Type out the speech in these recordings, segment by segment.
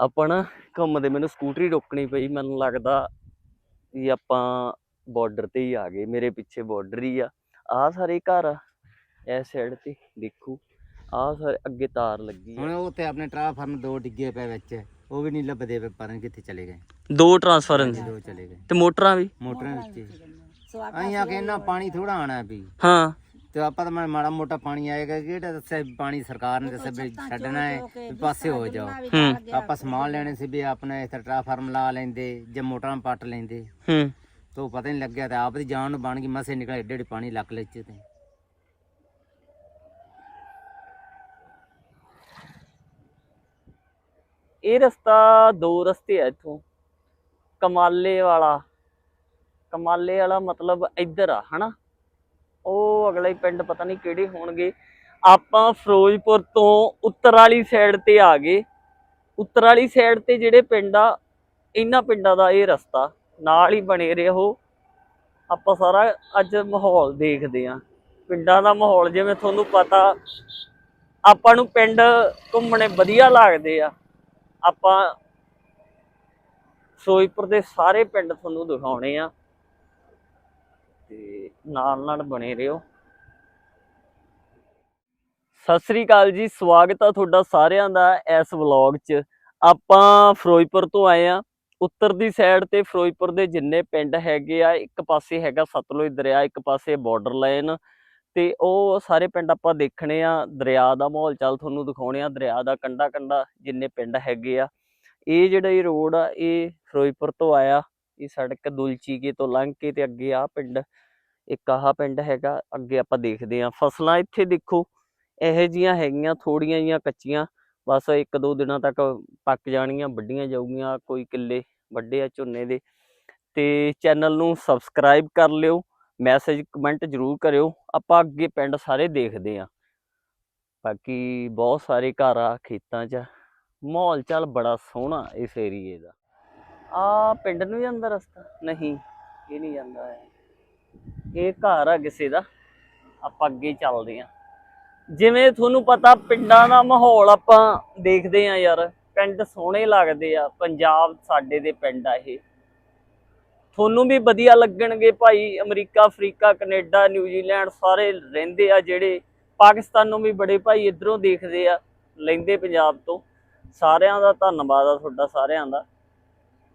ਆਪਾਂ ਨਾ ਘੁੰਮਦੇ ਮੈਨੂੰ ਸਕੂਟਰੀ ਰੋਕਣੀ ਪਈ ਮੈਨੂੰ ਲੱਗਦਾ ਵੀ ਆਪਾਂ ਬਾਰਡਰ ਤੇ ਹੀ ਆ ਗਏ ਮੇਰੇ ਪਿੱਛੇ ਬਾਰਡਰ ਹੀ ਆ। ਆਹ ਸਾਰੇ ਘਰ ਆ ਇਸ ਸਾਈਡ ਤੇ ਦੇਖੋ। ਆਹ ਸਾਰੇ ਅੱਗੇ ਤਾਰ ਲੱਗੀ ਹੁਣ ਆ ਉਹ ਤੇ ਆਪਣੇ ਟਰਾਂਸਫਾਰਮ ਦੋ ਡਿੱਗੇ ਪਏ ਵਿੱਚ ਉਹ ਵੀ ਨਹੀਂ ਲੱਭਦੇ ਪਏ ਪਤਾ ਨੀ ਕਿੱਥੇ ਚਲੇ ਗਏ। ਦੋ ਟਰਾਂਸਫਾਰਮ ਦੋ ਚਲੇ ਗਏ। ਤੇ ਮੋਟਰਾਂ ਵੀ? ਮੋਟਰਾਂ ਵਿੱਚ ਹੀ। ਅਸੀਂ ਆ ਕੇ ਇੰਨਾ ਪਾਣੀ ਥੋੜਾ ਆਣਾ ਵੀ। ਹਾਂ। ਤੇ ਆਪਾਂ ਤਾਂ ਮੈਂ ਮਾੜਾ ਮੋਟਾ ਪਾਣੀ ਆਏਗਾ ਕਿਹੜਾ ਦੱਸਿਆ ਵੀ ਪਾਣੀ ਸਰਕਾਰ ਨੇ ਦੱਸਿਆ ਵੀ ਛੱਡਣਾ ਹੈ ਵੀ ਪਾਸੇ ਹੋ ਜਾਓ। ਹੂੰ। ਆਪਾਂ ਸਮਾਨ ਲੈਣੇ ਸੀ ਵੀ ਆਪਣੇ ਇੱਥੇ ਟਰਾਂਸਫਾਰਮ ਲਾ ਲੈਂਦੇ ਜਾਂ ਮੋਟਰਾਂ ਪੱਟ ਲੈਂਦੇ। ਹੂੰ। ਤੋ ਪਤਾ ਨਹੀਂ ਲੱਗਿਆ ਤੇ ਆਪ ਦੀ ਜਾਨ ਨੂੰ ਬਣ ਗਈ ਮਸੇ ਨਿਕਲੇ ਏਡੇ ਏਡੇ ਪਾਣੀ ਲੱਕ ਲੈ ਚ ਤੇ। ਇਹ ਰਸਤਾ ਦੋ ਰਸਤੇ ਆ ਇੱਥੋਂ। ਕਮਾਲੇ ਵਾਲਾ। ਕਮਾਲੇ ਵਾਲਾ ਮਤਲਬ ਇੱਧਰ ਆ ਹਨਾ? ਉਹ ਅਗਲਾ ਪਿੰਡ ਪਤਾ ਨਹੀਂ ਕਿਹੜੇ ਹੋਣਗੇ। ਆਪਾਂ ਫਿਰੋਜ਼ਪੁਰ ਤੋਂ ਉੱਤਰ ਵਾਲੀ ਸਾਈਡ ਤੇ ਆ ਗਏ। ਉੱਤਰ ਵਾਲੀ ਸਾਈਡ ਤੇ ਜਿਹੜੇ ਪਿੰਡ ਆ, ਇਹਨਾਂ ਪਿੰਡਾਂ ਦਾ ਇਹ ਰਸਤਾ, ਨਾਲ ਹੀ ਬਣੇ ਰਹੋ। ਆਪਾਂ ਸਾਰਾ ਅੱਜ ਮਾਹੌਲ ਦੇਖਦੇ ਆ ਪਿੰਡਾਂ ਦਾ ਮਾਹੌਲ ਜਿਵੇਂ ਤੁਹਾਨੂੰ ਪਤਾ, ਆਪਾਂ ਨੂੰ ਪਿੰਡ ਘੁੰਮਣੇ ਵਧੀਆ ਲੱਗਦੇ ਆ। ਆਪਾਂ ਫਿਰੋਜ਼ਪੁਰ ਦੇ ਸਾਰੇ ਪਿੰਡ ਤੁਹਾਨੂੰ ਦਿਖਾਉਣੇ ਆ। ਤੇ ਨਾਲ ਨਾਲ ਬਣੇ ਰਹੋ। ਸਤਿ ਸ੍ਰੀ ਅਕਾਲ ਜੀ, ਸਵਾਗਤ ਆ ਤੁਹਾਡਾ ਸਾਰਿਆਂ ਦਾ ਇਸ ਵਲੌਗ 'ਚ। ਆਪਾਂ ਫਿਰੋਜ਼ਪੁਰ ਤੋਂ ਆਏ ਆ। ਉੱਤਰ ਦੀ ਸਾਈਡ ਤੇ ਫਿਰੋਜ਼ਪੁਰ ਦੇ ਜਿੰਨੇ ਪਿੰਡ ਹੈਗੇ ਆ, ਇੱਕ ਪਾਸੇ ਹੈਗਾ ਸਤਲੁਜ ਦਰਿਆ, ਇੱਕ ਪਾਸੇ ਬਾਰਡਰ ਲਾਈਨ ਤੇ ਉਹ ਸਾਰੇ ਪਿੰਡ ਆਪਾਂ ਦੇਖਣੇ ਆ, ਦਰਿਆ ਦਾ ਮਾਹੌਲ ਚਾਲ ਤੁਹਾਨੂੰ ਦਿਖਾਉਣੇ ਆ, ਦਰਿਆ ਦਾ ਕੰਡਾ ਕੰਡਾ ਜਿੰਨੇ ਪਿੰਡ ਹੈਗੇ ਆ। ਇਹ ਜਿਹੜਾ ਇਹ ਰੋਡ ਆ, ਇਹ ਫਿਰੋਜ਼ਪੁਰ ਤੋਂ ਆਇਆ, ਇਹ ਸੜਕ ਦੁਲਚੀਕੇ ਤੋਂ ਲੰਘ ਕੇ ਤੇ ਅੱਗੇ ਆ ਪਿੰਡ। ਇੱਕ ਆਹ ਪਿੰਡ ਹੈਗਾ, ਅੱਗੇ ਆਪਾਂ ਦੇਖਦੇ ਆ ਫਸਲਾਂ ਇੱਥੇ ਦੇਖੋ, ਇਹੋ ਜੀਆਂ ਹੈਗੀਆਂ ਥੋੜੀਆਂ ਜੀਆਂ ਕੱਚੀਆਂ, ਬਸ ਇੱਕ ਦੋ ਦਿਨਾਂ ਤੱਕ ਪੱਕ ਜਾਣੀਆਂ ਵੱਡੀਆਂ ਜਾਊਗੀਆਂ, ਕੋਈ ਕਿੱਲੇ ਵੱਡੇ ਆ ਝੋਨੇ ਦੇ। ਤੇ ਚੈਨਲ ਨੂੰ ਸਬਸਕ੍ਰਾਈਬ ਕਰ ਲਿਓ, ਮੈਸੇਜ ਕਮੈਂਟ ਜ਼ਰੂਰ ਕਰਿਓ, ਆਪਾਂ ਅੱਗੇ ਪਿੰਡ ਸਾਰੇ ਦੇਖਦੇ ਆ ਬਾਕੀ ਬਹੁਤ ਸਾਰੇ ਘਰ ਆ ਖੇਤਾਂ 'ਚ, ਮਾਹੌਲ ਚੱਲ ਬੜਾ ਸੋਹਣਾ ਇਸ ਏਰੀਏ ਦਾ। ਆ ਪਿੰਡ ਨੂੰ ਜਾਂਦਾ ਰਸਤਾ? ਨਹੀਂ, ਇਹ ਨਹੀਂ ਜਾਂਦਾ ਹੈ ਇਹ ਘਰ ਆ ਕਿਸੇ ਦਾ। ਆਪਾਂ ਅੱਗੇ ਚੱਲਦੇ ਆ। ਜਿਵੇਂ ਤੁਹਾਨੂੰ ਪਤਾ, ਪਿੰਡਾਂ ਦਾ ਮਾਹੌਲ ਆਪਾਂ ਦੇਖਦੇ ਆ ਯਾਰ। ਪਿੰਡ ਸੋਹਣੇ ਲੱਗਦੇ ਆ। ਪੰਜਾਬ ਸਾਡੇ ਦੇ ਪਿੰਡ ਆ ਇਹ। ਤੁਹਾਨੂੰ ਵੀ ਵਧੀਆ ਲੱਗਣਗੇ ਭਾਈ। ਅਮਰੀਕਾ, ਅਫਰੀਕਾ, ਕੈਨੇਡਾ, ਨਿਊਜ਼ੀਲੈਂਡ ਸਾਰੇ ਰਹਿੰਦੇ ਆ ਜਿਹੜੇ। ਪਾਕਿਸਤਾਨ ਨੂੰ ਵੀ ਬੜੇ ਭਾਈ ਇਧਰੋਂ ਦੇਖਦੇ ਆ। ਲੈਂਦੇ ਪੰਜਾਬ ਤੋਂ। ਸਾਰਿਆਂ ਦਾ ਧੰਨਵਾਦ ਆ ਤੁਹਾਡਾ, ਸਾਰਿਆਂ ਦਾ।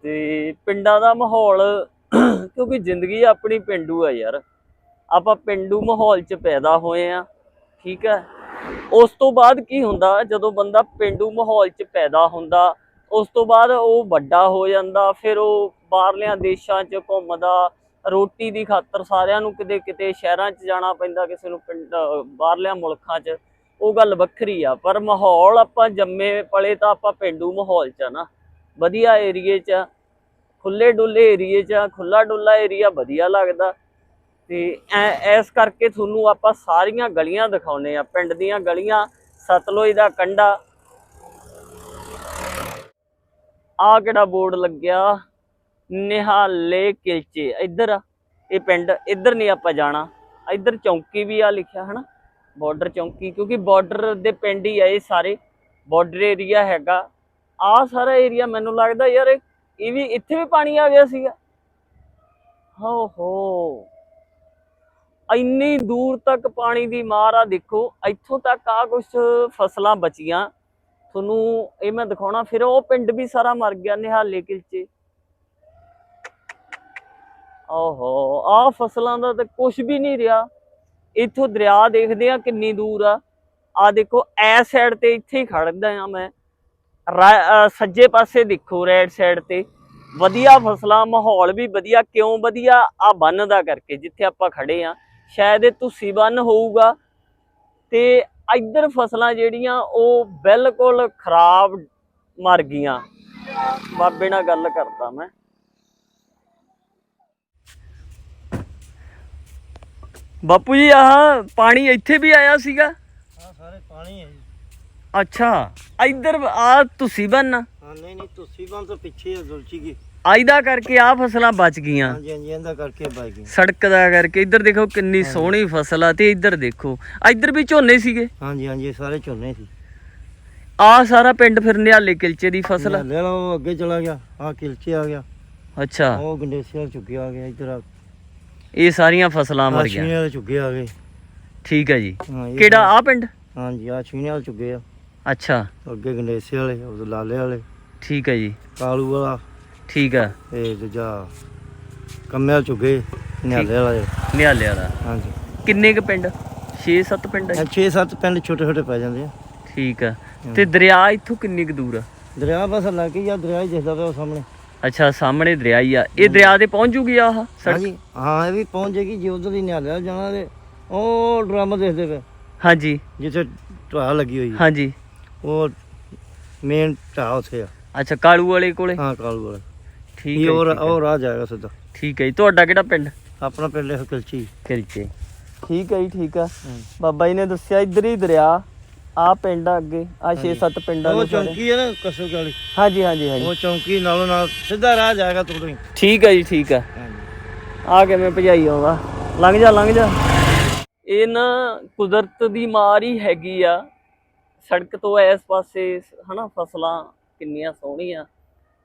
ਤੇ ਪਿੰਡਾਂ ਦਾ ਮਾਹੌਲ ਕਿਉਂਕਿ ਜ਼ਿੰਦਗੀ ਆਪਣੀ ਪਿੰਡੂ ਆ ਯਾਰ। ਆਪਾਂ ਪਿੰਡੂ ਮਾਹੌਲ 'ਚ ਪੈਦਾ ਹੋਏ ਆ, ਠੀਕ ਹੈ ਉਸ ਤੋਂ ਬਾਅਦ ਕੀ ਹੁੰਦਾ, ਜਦੋਂ ਬੰਦਾ ਪਿੰਡੂ ਮਾਹੌਲ 'ਚ ਪੈਦਾ ਹੁੰਦਾ, ਉਸ ਤੋਂ ਬਾਅਦ ਉਹ ਵੱਡਾ ਹੋ ਜਾਂਦਾ, ਫਿਰ ਉਹ ਬਾਹਰਲਿਆਂ ਦੇਸ਼ਾਂ 'ਚ ਘੁੰਮਦਾ, ਰੋਟੀ ਦੀ ਖਾਤਰ ਸਾਰਿਆਂ ਨੂੰ ਕਿਤੇ ਕਿਤੇ ਸ਼ਹਿਰਾਂ 'ਚ ਜਾਣਾ ਪੈਂਦਾ, ਕਿਸੇ ਨੂੰ ਪਿੰਡ, ਬਾਹਰਲਿਆਂ ਮੁਲਕਾਂ 'ਚ, ਉਹ ਗੱਲ ਵੱਖਰੀ ਆ। ਪਰ ਮਾਹੌਲ ਆਪਾਂ ਜੰਮੇ ਪਲੇ ਤਾਂ ਆਪਾਂ ਪਿੰਡੂ ਮਾਹੌਲ 'ਚ ਆ ਨਾ। ਵਧੀਆ ਏਰੀਏ 'ਚ ਖੁੱਲੇ ਡੁੱਲੇ ਏਰੀਏ 'ਚ ਆ, ਖੁੱਲਾ ਡੁੱਲਾ ਏਰੀਆ ਵਧੀਆ ਲੱਗਦਾ। ਤੇ ਐ- ਇਸ ਕਰਕੇ ਤੁਹਾਨੂੰ ਆਪਾਂ ਸਾਰੀਆਂ ਗਲੀਆਂ ਦਿਖਾਉਨੇ ਆ ਪਿੰਡ ਦੀਆਂ ਗਲੀਆਂ ਸਤਲੁਜ ਦਾ ਕੰਢਾ ਆ ਕਿਹੜਾ ਬੋਰਡ ਲੱਗਿਆ? ਨਿਹਾਲੇ ਕਿਲਚੇ ਇੱਧਰ ਆ ਇਹ ਪਿੰਡ ਇੱਧਰ ਨਹੀਂ ਆਪਾਂ ਜਾਣਾ। ਇੱਧਰ ਚੌਂਕੀ ਵੀ ਆ ਲਿਖਿਆ ਹਨਾ? ਬਾਰਡਰ ਚੌਂਕੀ ਕਿਉਂਕਿ ਬਾਰਡਰ ਦੇ ਪਿੰਡ ਹੀ ਆ ਇਹ ਸਾਰੇ। ਬਾਰਡਰ ਏਰੀਆ ਹੈਗਾ। ਆ ਸਾਰਾ ਏਰੀਆ ਮੈਨੂੰ ਲੱਗਦਾ ਯਾਰ ਇਹ ਇਹ ਵੀ ਇੱਥੇ ਵੀ ਪਾਣੀ ਆ ਗਿਆ ਸੀਗਾ। ਹੋ ਹੋ। ਇੰਨੀ ਦੂਰ ਤੱਕ ਪਾਣੀ ਦੀ ਮਾਰ ਆ, ਦੇਖੋ, ਇੱਥੋਂ ਤੱਕ ਆ ਕੁਝ ਫਸਲਾਂ ਬਚੀਆਂ। ਤੁਹਾਨੂੰ ਇਹ ਮੈਂ ਦਿਖਾਉਣਾ, ਫਿਰ ਉਹ ਪਿੰਡ ਵੀ ਸਾਰਾ ਮਰ ਗਿਆ, ਨਿਹਾਲੇ ਕਿਲਚੇ। ਓਹੋ ਆ ਫਸਲਾਂ ਦਾ ਤਾਂ ਕੁਝ ਵੀ ਨਹੀਂ ਰਿਹਾ। ਇੱਥੋਂ ਦਰਿਆ ਦੇਖਦੇ ਆ ਕਿੰਨੀ ਦੂਰ ਆ। ਆ ਦੇਖੋ ਐ ਸਾਈਡ ਤੇ ਇੱਥੇ ਹੀ ਖੜਦਾ ਆ ਮੈਂ। ਸੱਜੇ ਪਾਸੇ ਦੇਖੋ ਰੈਡ ਸਾਈਡ ਤੇ। ਵਧੀਆ ਫਸਲਾਂ, ਮਾਹੌਲ ਵੀ ਵਧੀਆ। ਕਿਉਂ ਵਧੀਆ? ਆ ਬੰਨ ਦਾ ਕਰਕੇ, ਜਿੱਥੇ ਆਪਾਂ ਖੜੇ ਆ। ਸ਼ਾਇਦ ਇਹ ਤੁਸੀਂ ਬੰਨ ਹੋਊਗਾ। ਤੇ ਇੱਧਰ ਫਸਲਾਂ ਜਿਹੜੀਆਂ, ਉਹ ਬਿਲਕੁਲ ਖਰਾਬ ਮਰ ਗਈਆਂ। ਬਾਬੇ ਨਾਲ ਗੱਲ ਕਰਦਾ ਮੈਂ। ਬਾਪੂ ਜੀ, ਆਹ ਪਾਣੀ ਇੱਥੇ ਵੀ ਆਇਆ ਸੀਗਾ? ਹਾਂ, ਸਾਰੇ ਪਾਣੀ ਹੈ ਅੱਛਾ ਇੱਧਰ ਆ ਤੁਸੀਂ ਬੰਨ। ਹਾਂ ਨਹੀਂ ਨਹੀਂ ਤੁਸੀਂ ਬੰਦ ਤੋਂ ਪਿੱਛੇ ਆ ਦੁਲਚੀ ਕੀ? ਆਇਦਾ ਕਰਕੇ ਆ ਫਸਲਾਂ ਬਚ ਗਈਆਂ। ਹਾਂਜੀ ਹਾਂਜੀ ਇਹਦਾ ਕਰਕੇ ਬਾਈ ਗਈ ਸੜਕ ਦਾ ਕਰਕੇ ਇੱਧਰ ਦੇਖੋ ਕਿੰਨੀ ਸੋਹਣੀ ਫਸਲ ਆ ਤੇ ਇੱਧਰ ਦੇਖੋ ਇੱਧਰ ਵੀ ਝੋਨੇ ਸੀਗੇ। ਹਾਂਜੀ ਹਾਂਜੀ ਸਾਰੇ ਝੋਨੇ ਸੀ। ਆ ਸਾਰਾ ਪਿੰਡ ਫਿਰ ਨਿਹਾਲੇ ਕਿਲਚੇ ਦੀ ਫਸਲ ਆ? ਲੈ ਲਾ ਉਹ ਅੱਗੇ ਚਲਾ ਗਿਆ ਆ ਕਿਲਚੇ ਆ ਗਿਆ। ਅੱਛਾ। ਉਹ ਗੰਡੇਸਿਆਂ ਝੁੱਗੇ ਆ ਗਿਆ ਇਧਰ ਆ। ਇਹ ਸਾਰੀਆਂ ਫਸਲਾਂ ਮਰ ਗਈਆਂ। ਝੁੱਗੇ ਆ ਗਏ। ਠੀਕ ਹੈ ਜੀ ਕਿਹੜਾ ਆ ਪਿੰਡ? ਹਾਂਜੀ ਆ ਛੀਨੇ ਵਾਲੇ ਝੁੱਗੇ ਆ। ਅੱਛਾ। ਅੱਗੇ ਗੰਡੇਸੇ ਵਾਲੇ ਉਹ ਲਾਲੇ ਵਾਲੇ। ਠੀਕ ਹੈ ਜੀ। ਕਾਲੂ ਵਾਲਾ। ਠੀਕ ਹੈ। ਤੇ ਦੂਜਾ ਕੰਮੇ ਵਾਲੇ ਝੁੱਗੇ ਨਿਹਾਲੇ ਵਾਲੇ। ਨਿਹਾਲੇ ਵਾਲਾ। ਹਾਂਜੀ। ਕਿੰਨੇ ਕ ਪਿੰਡ? 6-7 ਪਿੰਡ ਹੈ? 6-7 ਪਿੰਡ ਛੋਟੇ ਛੋਟੇ ਪੈ ਜਾਂਦੇ ਆ। ਠੀਕ ਆ ਤੇ ਦਰਿਆ ਇੱਥੋਂ ਕਿੰਨੀ ਕੁ ਦੂਰ ਆ? ਦਰਿਆ ਬਸ ਲੱਗ ਹੀ ਆ ਦਰਿਆ ਹੀ ਦਿਖਦਾ ਪਿਆ ਉਹ ਸਾਹਮਣੇ। ਅੱਛਾ ਸਾਹਮਣੇ ਦਰਿਆ ਹੀ ਆ। ਇਹ ਦਰਿਆ ਤੇ ਪਹੁੰਚ ਜੂਗੀ ਆ ਆਹ ਸੜਕ? ਹਾਂਜੀ। ਹਾਂ ਇਹ ਵੀ ਪਹੁੰਚ ਜਾਏਗੀ ਜੇ ਉਧਰ ਹੀ ਨਿਹਾਲੇ ਜਾਣਾ ਤੇ ਉਹ ਡਰਾਮਾ ਦੇਖਦੇ ਪਏ। ਹਾਂਜੀ। ਜਿੱਥੇ ਢਾਹ ਲੱਗੀ ਹੋਈ ਹੈ ਹਾਂਜੀ। ਉਹ ਮੇਨ ਢਾਹ ਉੱਥੇ ਆ। ਅੱਛਾ ਕਾਲੂ ਵਾਲੇ ਕੋਲੇ? ਹਾਂ ਕਾਲੂ ਵਾਲਾ। ਠੀਕ ਇਹ ਹੈ ਹੋਰ ਜੀ, ਠੀਕ ਹੈ। ਉਹ ਰਾਹ ਜਾਏਗਾ ਸਿੱਧਾ। ਠੀਕ ਹੈ ਜੀ ਤੁਹਾਡਾ ਕਿਹੜਾ ਪਿੰਡ? ਆਪਣਾ ਪਿੰਡ ਹੈ ਕਲਚੀ। ਕਿਲਚੇ। ਠੀਕ ਹੈ ਜੀ ਠੀਕ ਆ ਬਾਬਾ ਜੀ ਨੇ ਦੱਸਿਆ ਇੱਧਰ ਹੀ ਦਰਿਆ ਆ ਪਿੰਡ ਆ ਅੱਗੇ ਆ 6-7 ਪਿੰਡਾਂ ਉਹ ਸਾਰੇ। ਚੌਂਕੀ ਹੈ ਨਾ ਕਸੂ ਵਾਲੀ ਹਾਂਜੀ ਹਾਂਜੀ ਹਾਂਜੀ। ਉਹ ਚੌਂਕੀ ਨਾਲੋਂ ਨਾਲ ਸਿੱਧਾ ਰਾਹ ਜਾਏਗਾ ਹੀ ਠੀਕ ਹੈ ਜੀ ਠੀਕ ਆ ਹਾਂਜੀ। ਆ ਕਿਵੇਂ ਭਜਾਈ ਆਉਂਦਾ? ਲੰਘ ਜਾ ਲੰਘ ਜਾ। ਇਹ ਨਾ ਕੁਦਰਤ ਦੀ ਮਾਰ ਹੀ ਹੈਗੀ ਆ। ਸੜਕ ਤੋਂ ਇਸ ਪਾਸੇ, ਹਨਾ, ਫਸਲਾਂ ਕਿੰਨੀਆਂ ਸੋਹਣੀਆਂ।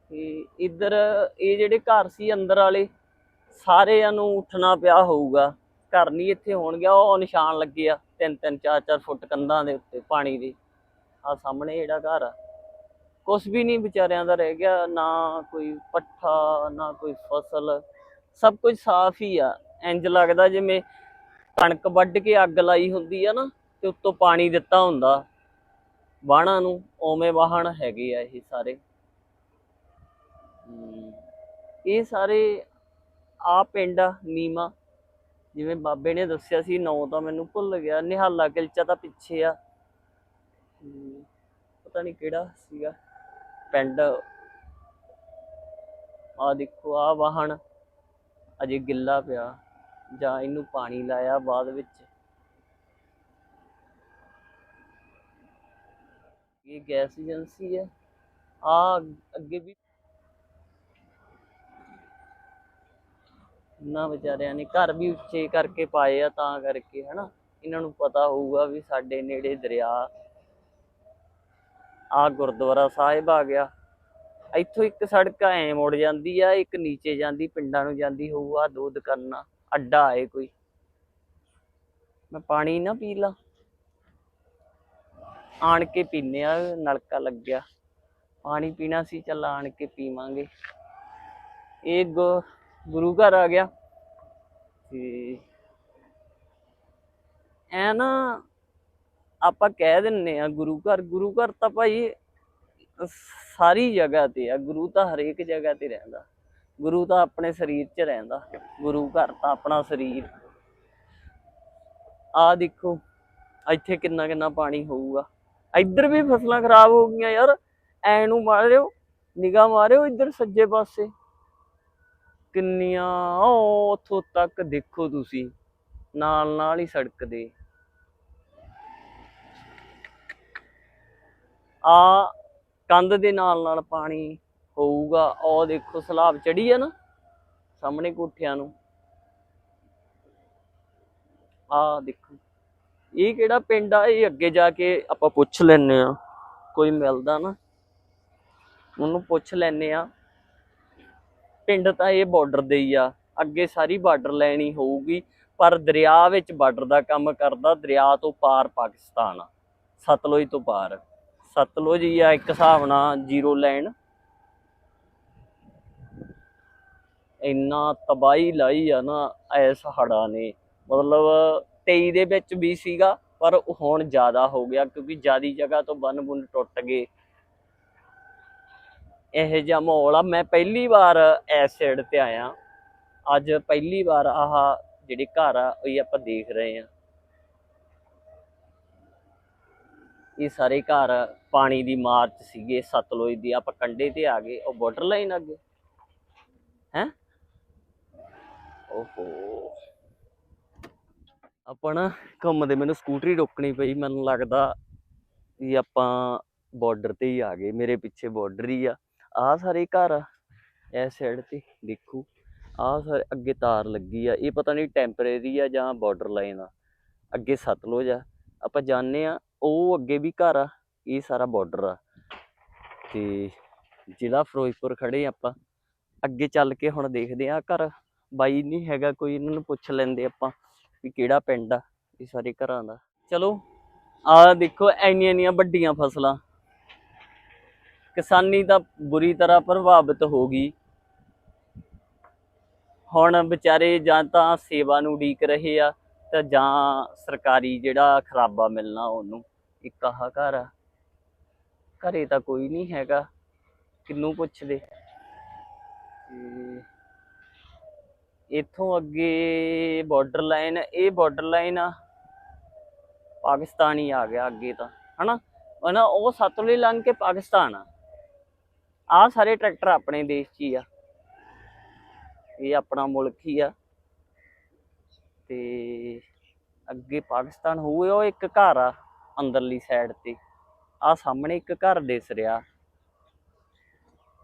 ਤੇ ਇੱਧਰ ਇਹ ਜਿਹੜੇ ਘਰ ਸੀ ਅੰਦਰ ਵਾਲੇ, ਸਾਰਿਆਂ ਨੂੰ ਉੱਠਣਾ ਪਿਆ ਹੋਊਗਾ। ਘਰ ਨਹੀਂ ਇੱਥੇ ਹੋਣਗੇ ਉਹ ਨਿਸ਼ਾਨ ਲੱਗੇ ਆ, ਤਿੰਨ ਤਿੰਨ, ਚਾਰ ਚਾਰ ਫੁੱਟ ਕੰਧਾਂ ਦੇ ਉੱਤੇ ਪਾਣੀ ਦੇ। ਆ ਸਾਹਮਣੇ ਜਿਹੜਾ ਘਰ ਆ। ਕੁਝ ਵੀ ਨਹੀਂ ਵਿਚਾਰਿਆਂ ਦਾ ਰਹਿ ਗਿਆ, ਨਾ ਕੋਈ ਪੱਠਾ, ਨਾ ਕੋਈ ਫਸਲ। ਸਭ ਕੁਝ ਸਾਫ਼ ਹੀ ਆ। ਇੰਜ ਲੱਗਦਾ ਜਿਵੇਂ ਕਣਕ ਵੱਢ ਕੇ ਅੱਗ ਲਾਈ ਹੁੰਦੀ ਆ ਨਾ, ਤੇ ਉੱਤੋਂ ਪਾਣੀ ਦਿੱਤਾ ਹੁੰਦਾ। ਵਾਹਣਾਂ ਨੂੰ ਓਵੇਂ ਵਾਹਣ ਹੈਗੇ ਆ ਇਹ ਸਾਰੇ। ਇਹ ਸਾਰੇ ਆ ਪਿੰਡ ਆ, ਨੀਮਾ। ਜਿਵੇਂ ਬਾਬੇ ਨੇ ਦੱਸਿਆ ਸੀ, ਨੌ ਤਾਂ ਮੈਨੂੰ ਭੁੱਲ ਗਿਆ। ਨਿਹਾਲਾ ਕਿਲਚਾ ਤਾਂ ਪਿੱਛੇ ਆ। ਪਤਾ ਨਹੀਂ ਕਿਹੜਾ ਸੀਗਾ। ਪਿੰਡ। ਆ ਦੇਖੋ, ਆ ਵਾਹਣ। ਅਜੇ ਗਿੱਲਾ ਪਿਆ। ਜਾਂ ਇਹਨੂੰ ਪਾਣੀ ਲਾਇਆ ਬਾਅਦ ਵਿੱਚ। ਇਹ ਗੈਸ ਏਜੰਸੀ ਹੈ। ਆ ਅੱਗੇ ਵੀ ਨਾ ਵਿਚਾਰਿਆਂ ਨੇ ਘਰ ਵੀ ਉੱਚੇ ਕਰਕੇ ਪਾਏ ਆ ਤਾਂ ਕਰਕੇ, ਹਨਾ? ਇਹਨਾਂ ਨੂੰ ਪਤਾ ਹੋਊਗਾ ਵੀ ਸਾਡੇ ਨੇੜੇ ਦਰਿਆ, ਆ ਗੁਰਦੁਆਰਾ ਸਾਹਿਬ ਆ ਗਿਆ। ਇੱਥੋਂ ਇੱਕ ਸੜਕ ਐ ਮੁੜ ਜਾਂਦੀ ਆ, ਇੱਕ ਨੀਚੇ ਜਾਂਦੀ, ਪਿੰਡਾਂ ਨੂੰ ਜਾਂਦੀ ਹੋਊ ਆ ਦੋ ਦੁਕਾਨਾਂ, ਅੱਡਾ ਆਏ ਕੋਈ। ਮੈਂ ਪਾਣੀ ਨਾ ਪੀ ਲਾਂ। ਆਣ ਕੇ ਪੀਨੇ ਆ, ਨਲਕਾ ਲੱਗਿਆ। ਪਾਣੀ ਪੀਣਾ ਸੀ, ਚੱਲ ਆਣ ਕੇ ਪੀਵਾਂਗੇ। ਇਹ ਗੁਰੂ ਘਰ ਆ ਗਿਆ। ਤੇ ਐ ਨਾ ਆਪਾਂ ਕਹਿ ਦਿੰਨੇ ਆ, ਗੁਰੂ ਘਰ ਗੁਰੂ ਘਰ ਤਾਂ ਭਾਈ ਸਾਰੀ ਜਗ੍ਹਾ ਤੇ ਆ, ਗੁਰੂ ਤਾਂ ਹਰੇਕ ਜਗ੍ਹਾ ਤੇ ਰਹਿੰਦਾ। ਗੁਰੂ ਤਾਂ ਆਪਣੇ ਸਰੀਰ 'ਚ ਰਹਿੰਦਾ, ਗੁਰੂ ਘਰ ਤਾਂ ਆਪਣਾ ਸਰੀਰ। ਆ ਦੇਖੋ, ਇੱਥੇ ਕਿੰਨਾ ਕਿੰਨਾ ਪਾਣੀ ਹੋਊਗਾ। ਇੱਧਰ ਵੀ ਫਸਲਾਂ ਖਰਾਬ ਹੋ ਗਈਆਂ ਯਾਰ, ਐ ਨੂੰ ਮਾਰਿਓ, ਨਿਗਾਹ ਮਾਰਿਓ ਇੱਧਰ ਸੱਜੇ ਪਾਸੇ। ਕਿੰਨੀਆਂ ਉਹ ਉੱਥੋਂ ਤੱਕ ਦੇਖੋ ਤੁਸੀਂ, ਨਾਲ ਨਾਲ ਹੀ ਸੜਕ ਦੇ। ਆ ਕੰਧ ਦੇ ਨਾਲ ਨਾਲ ਪਾਣੀ ਹੋਊਗਾ, ਉਹ ਦੇਖੋ ਸਲਾਬ ਚੜੀ ਆ ਨਾ, ਸਾਹਮਣੇ ਕੋਠਿਆਂ ਨੂੰ। ਆ ਦੇਖੋ। ਇਹ ਕਿਹੜਾ ਪਿੰਡ ਆ? ਇਹ ਅੱਗੇ ਜਾ ਕੇ ਆਪਾਂ ਪੁੱਛ ਲੈਨੇ ਆ ਕੋਈ ਮਿਲਦਾ ਨਾ। ਉਹਨੂੰ ਪੁੱਛ ਲੈਨੇ ਆ ਪਿੰਡ ਤਾਂ ਇਹ ਬਾਰਡਰ ਦੇ ਹੀ ਆ। ਅੱਗੇ ਸਾਰੀ ਬਾਰਡਰ ਲੈਣੀ ਹੋਊਗੀ। ਪਰ ਦਰਿਆ ਵਿੱਚ ਬਾਰਡਰ ਦਾ ਕੰਮ ਕਰਦਾ। ਦਰਿਆ ਤੋਂ ਪਾਰ ਪਾਕਿਸਤਾਨ ਆ। ਸਤਲੁਜ ਤੋਂ ਪਾਰ। ਸਤਲੁਜ ਹੀ ਆ ਇੱਕ ਹਿਸਾਬ ਨਾਲ ਜ਼ੀਰੋ ਲਾਈਨ ਇੰਨਾ ਤਬਾਹੀ ਲਾਈ ਆ ਨਾ ਐਸ ਹੜਾ ਨੇ। ਮਤਲਬ 23 ਦੇ ਵਿੱਚ ਵੀ ਸੀਗਾ, ਪਰ ਹੁਣ ਜ਼ਿਆਦਾ ਹੋ ਗਿਆ ਕਿਉਂਕਿ ਜਿਆਦੀ ਜਗ੍ਹਾ ਤੋਂ ਬੰਨ ਬੁੰਨ ਟੁੱਟ ਗਏ। ਇਹੋ ਜਿਹਾ ਮਾਹੌਲ ਆ। ਮੈਂ ਪਹਿਲੀ ਵਾਰ ਐਸ ਸਾਈਡ ਤੇ ਆਇਆ। ਅੱਜ ਪਹਿਲੀ ਵਾਰ ਆਹ ਜਿਹੜੇ ਘਰ ਆ ਇਹ ਆਪਾਂ ਦੇਖ ਰਹੇ ਆ ਇਹ ਸਾਰੇ ਘਰ ਪਾਣੀ ਦੀ ਮਾਰ ਚ ਸੀਗੇ, ਸਤਲੁਜ ਦੀ। ਆਪਾਂ ਕੰਡੇ ਤੇ ਆ ਗਏ। ਉਹ ਬਾਰਡਰ ਲਾਈਨ ਅੱਗੇ। ਹੈ? ਓਹੋ। ਆਪਾਂ ਨਾ ਘੁੰਮਦੇ ਮੈਨੂੰ ਸਕੂਟਰੀ ਰੋਕਣੀ ਪਈ, ਮੈਨੂੰ ਲੱਗਦਾ ਵੀ ਆਪਾਂ ਬਾਰਡਰ ਤੇ ਹੀ ਆ ਗਏ, ਮੇਰੇ ਪਿੱਛੇ ਬਾਰਡਰ ਹੀ ਆ। ਆਹ ਸਾਰੇ ਘਰ ਆ ਇਸ ਸਾਈਡ ਤੇ, ਦੇਖੋ। ਆਹ ਸਾਰੇ ਅੱਗੇ ਤਾਰ ਲੱਗੀ ਆ, ਇਹ ਪਤਾ ਨਹੀਂ ਟੈਂਪਰੇਰੀ ਆ ਜਾਂ ਬਾਰਡਰ ਲਾਈਨ ਆ। ਅੱਗੇ ਸਤਲੁਜ ਆ। ਆਪਾਂ ਜਾਣਦੇ ਆ, ਉਹ ਅੱਗੇ ਵੀ ਘਰ ਆ, ਇਹ ਸਾਰਾ ਬਾਰਡਰ ਆ। ਤੇ ਜ਼ਿਲ੍ਹਾ ਫਿਰੋਜ਼ਪੁਰ ਖੜੇ ਆਪਾਂ। ਅੱਗੇ ਚੱਲ ਕੇ ਹੁਣ ਦੇਖਦੇ ਆ ਘਰ। ਬਾਈ ਨਹੀਂ ਹੈਗਾ ਕੋਈ, ਇਹਨਾਂ ਨੂੰ ਪੁੱਛ ਲੈਂਦੇ ਆਪਾਂ। ਵੀ ਕਿਹੜਾ ਪਿੰਡ ਆ ਇਹ ਸਾਰੇ ਘਰਾਂ ਦਾ। ਚਲੋ, ਆ ਦੇਖੋ ਇੰਨੀਆਂ ਇੰਨੀਆਂ ਵੱਡੀਆਂ ਫਸਲਾਂ। ਕਿਸਾਨੀ ਤਾਂ ਬੁਰੀ ਤਰ੍ਹਾਂ ਪ੍ਰਭਾਵਿਤ ਹੋ ਗਈ। ਹੁਣ ਵਿਚਾਰੇ ਜਾਂ ਤਾਂ ਸੇਵਾ ਨੂੰ ਉਡੀਕ ਰਹੇ ਆ ਤਾਂ ਜਾਂ ਸਰਕਾਰੀ ਜਿਹੜਾ ਖਰਾਬਾ ਮਿਲਣਾ ਉਹਨੂੰ ਇੱਕ ਆਹ ਘਰ ਆ। ਘਰੇ ਤਾਂ ਕੋਈ ਨਹੀਂ ਹੈਗਾ। ਕਿੰਨੂੰ ਪੁੱਛਦੇ? ਤੇ ਇੱਥੋਂ ਅੱਗੇ ਬਾਰਡਰ ਲਾਈਨ ਇਹ ਬਾਰਡਰ ਲਾਈਨ ਆ। ਪਾਕਿਸਤਾਨੀ ਆ ਗਿਆ ਅੱਗੇ ਤਾਂ, ਹਨਾ? ਉਹ ਨਾ ਉਹ ਸਤਲੁਜ ਲੰਘ ਕੇ ਪਾਕਿਸਤਾਨ ਆ। ਆ ਸਾਰੇ ਟਰੈਕਟਰ ਆਪਣੇ ਦੇਸ਼ 'ਚ ਹੀ ਆ। ਇਹ ਆਪਣਾ ਮੁਲਕ ਹੀ ਆ। ਤੇ ਅੱਗੇ ਪਾਕਿਸਤਾਨ ਹੋਵੇ ਉਹ ਇੱਕ ਘਰ ਆ, ਅੰਦਰਲੀ ਸਾਈਡ ਤੇ। ਆ ਸਾਹਮਣੇ ਇੱਕ ਘਰ ਦਿਸ ਰਿਹਾ।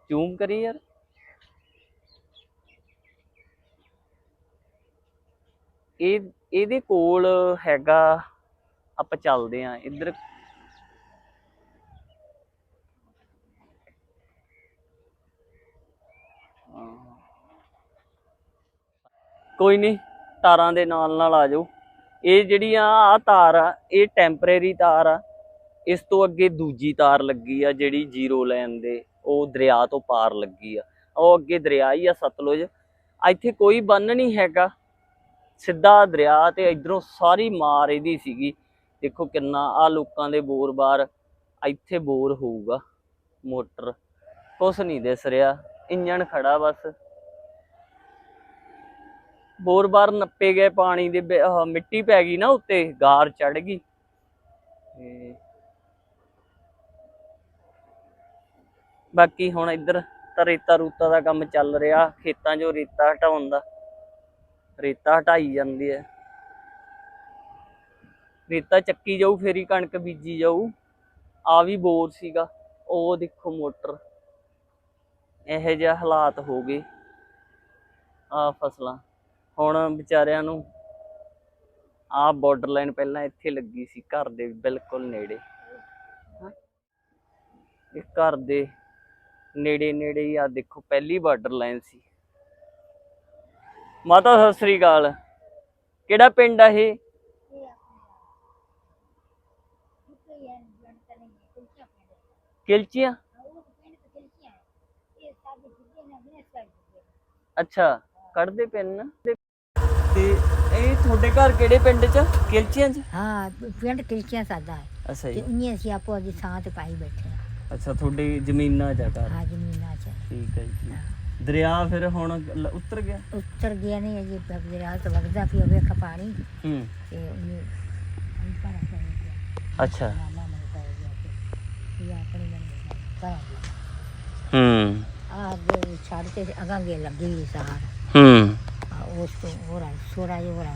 ਜ਼ੂਮ ਕਰੀ ਯਾਰ। ਇਹ, ਇਹਦੇ ਕੋਲ ਹੈਗਾ, ਆਪਾਂ ਚੱਲਦੇ ਆਂ ਇੱਧਰ। ਕੋਈ ਨਹੀਂ, ਤਾਰਾਂ ਦੇ ਨਾਲ ਨਾਲ ਆ ਜਾਓ। ਇਹ ਜਿਹੜੀਆਂ ਆ ਤਾਰ ਆ, ਇਹ ਟੈਂਪਰੇਰੀ ਤਾਰ ਆ। ਇਸ ਤੋਂ ਅੱਗੇ ਦੂਜੀ ਤਾਰ ਲੱਗੀ ਆ, ਜਿਹੜੀ ਜ਼ੀਰੋ ਲਾਈਨ ਦੇ, ਉਹ ਦਰਿਆ ਤੋਂ ਪਾਰ ਲੱਗੀ ਆ। ਉਹ ਅੱਗੇ ਦਰਿਆ ਹੀ ਆ ਸਤਲੁਜ। ਇੱਥੇ ਕੋਈ ਬੰਨ ਨਹੀਂ ਹੈਗਾ। ਸਿੱਧਾ ਦਰਿਆ ਤੇ ਇਧਰੋਂ ਸਾਰੀ ਮਾਰ ਇਹਦੀ ਸੀਗੀ। ਦੇਖੋ ਕਿੰਨਾ ਆ ਲੋਕਾਂ ਦੇ ਬੋਰ ਬਾਰ, ਇੱਥੇ ਬੋਰ ਹੋਊਗਾ ਮੋਟਰ। ਕੁਛ ਨਹੀਂ ਦਿਸ ਰਿਹਾ, ਇੰਜਣ ਖੜਾ ਬਸ। ਬੋਰ ਬਾਰ ਨੱਪੇ ਗਏ ਪਾਣੀ ਦੇ ਮਿੱਟੀ ਪੈ ਗਈ ਨਾ ਉੱਤੇ, ਗਾਰ ਚੜ ਗਈ। ਬਾਕੀ ਹੁਣ ਇੱਧਰ ਤਾਂ ਰੇਤਾ ਰੂਤਾ ਦਾ ਕੰਮ ਚੱਲ ਰਿਹਾ, ਖੇਤਾਂ 'ਚੋਂ ਰੇਤਾ ਹਟਾਉਣ ਦਾ। ਰੇਤਾ ਹਟਾਈ ਜਾਂਦੀ ਹੈ। ਰੇਤਾ ਚੱਕੀ ਜਾਊ, ਫੇਰੀ ਕਣਕ ਬੀਜੀ ਜਾਊ। ਆ ਵੀ ਬੋਰ ਸੀਗਾ, ਉਹ ਦੇਖੋ ਮੋਟਰ। ਇਹੋ ਜਿਹੇ ਹਾਲਾਤ ਹੋ ਗਏ ਆ ਫਸਲਾਂ। ਹੁਣ ਵਿਚਾਰਿਆਂ ਨੂੰ ਆ ਬਾਰਡਰ ਲਾਈਨ ਪਹਿਲਾਂ ਇੱਥੇ ਲੱਗੀ ਸੀ, ਘਰ ਦੇ ਬਿਲਕੁਲ ਨੇੜੇ। ਇਹ ਘਰ ਦੇ ਨੇੜੇ ਨੇੜੇ ਹੀ ਆ ਦੇਖੋ, ਪਹਿਲੀ ਬਾਰਡਰ ਲਾਈਨ ਸੀ। ਮਾਤਾ ਸਤਿ ਸ੍ਰੀ ਅਕਾਲ। ਕਿਹੜਾ ਪਿੰਡ ਆ ਇਹ? ਕਿਲਚੀਆਂ? ਅੱਛਾ ਕੱਢਦੇ ਪੈਨ। ਤੇ ਇਹ ਤੁਹਾਡੇ ਘਰ ਕਿਹੜੇ ਪਿੰਡ ਚ? ਕਿਲਚੀਆਂ ਚ? ਹਾਂ ਪਿੰਡ ਕਿਲਚੀਆਂ ਸਾਦਾ ਹੈ। ਅੱਛਾ ਤੇ ਜੀ। ਉਹਨੇ ਅਸੀਂ ਆਪੋ ਅੱਗੇ ਥਾਂ ਤੇ ਪਾਈ ਬੈਠੇ ਹਾਂ। ਅੱਛਾ ਤੁਹਾਡੀ ਜ਼ਮੀਨਾਂ ਚ ਆ ਘਰ? ਹਾਂ ਜ਼ਮੀਨਾਂ 'ਚ। ਠੀਕ ਹੈ ਜੀ। ਦਰਿਆ ਫਿਰ ਹੁਣ ਲ- ਉਤਰ ਗਿਆ? ਉੱਤਰ ਗਿਆ ਨਹੀਂ ਅਜੇ ਬਗਦੇ ਰਾਤ ਵਗਦਾ ਪਿਆ ਵੇਖ ਪਾਣੀ। ਹੂੰ। ਤੇ ਉਹਨੇ ਅੰਪਰਾ ਕਰ ਗਿਆ। ਅੱਛਾ। ਮਾਮਾ ਮਨ ਕਰ ਗਿਆ ਤੇ ਇਹ ਆਪਣੀ ਮਨ ਕਰ ਹੂੰ। ਆ ਅੱਗੇ ਛੱਡ ਕੇ ਅਗਾਂ ਗੇ ਲੱਗੀ ਹੋਈ ਸਾਰ। ਹੂੰ। ਆ ਉਸ ਤੋਂ ਹੋ ਰਹਾ ਸੋਰਾ ਜੋ ਹੋ ਰਹਾ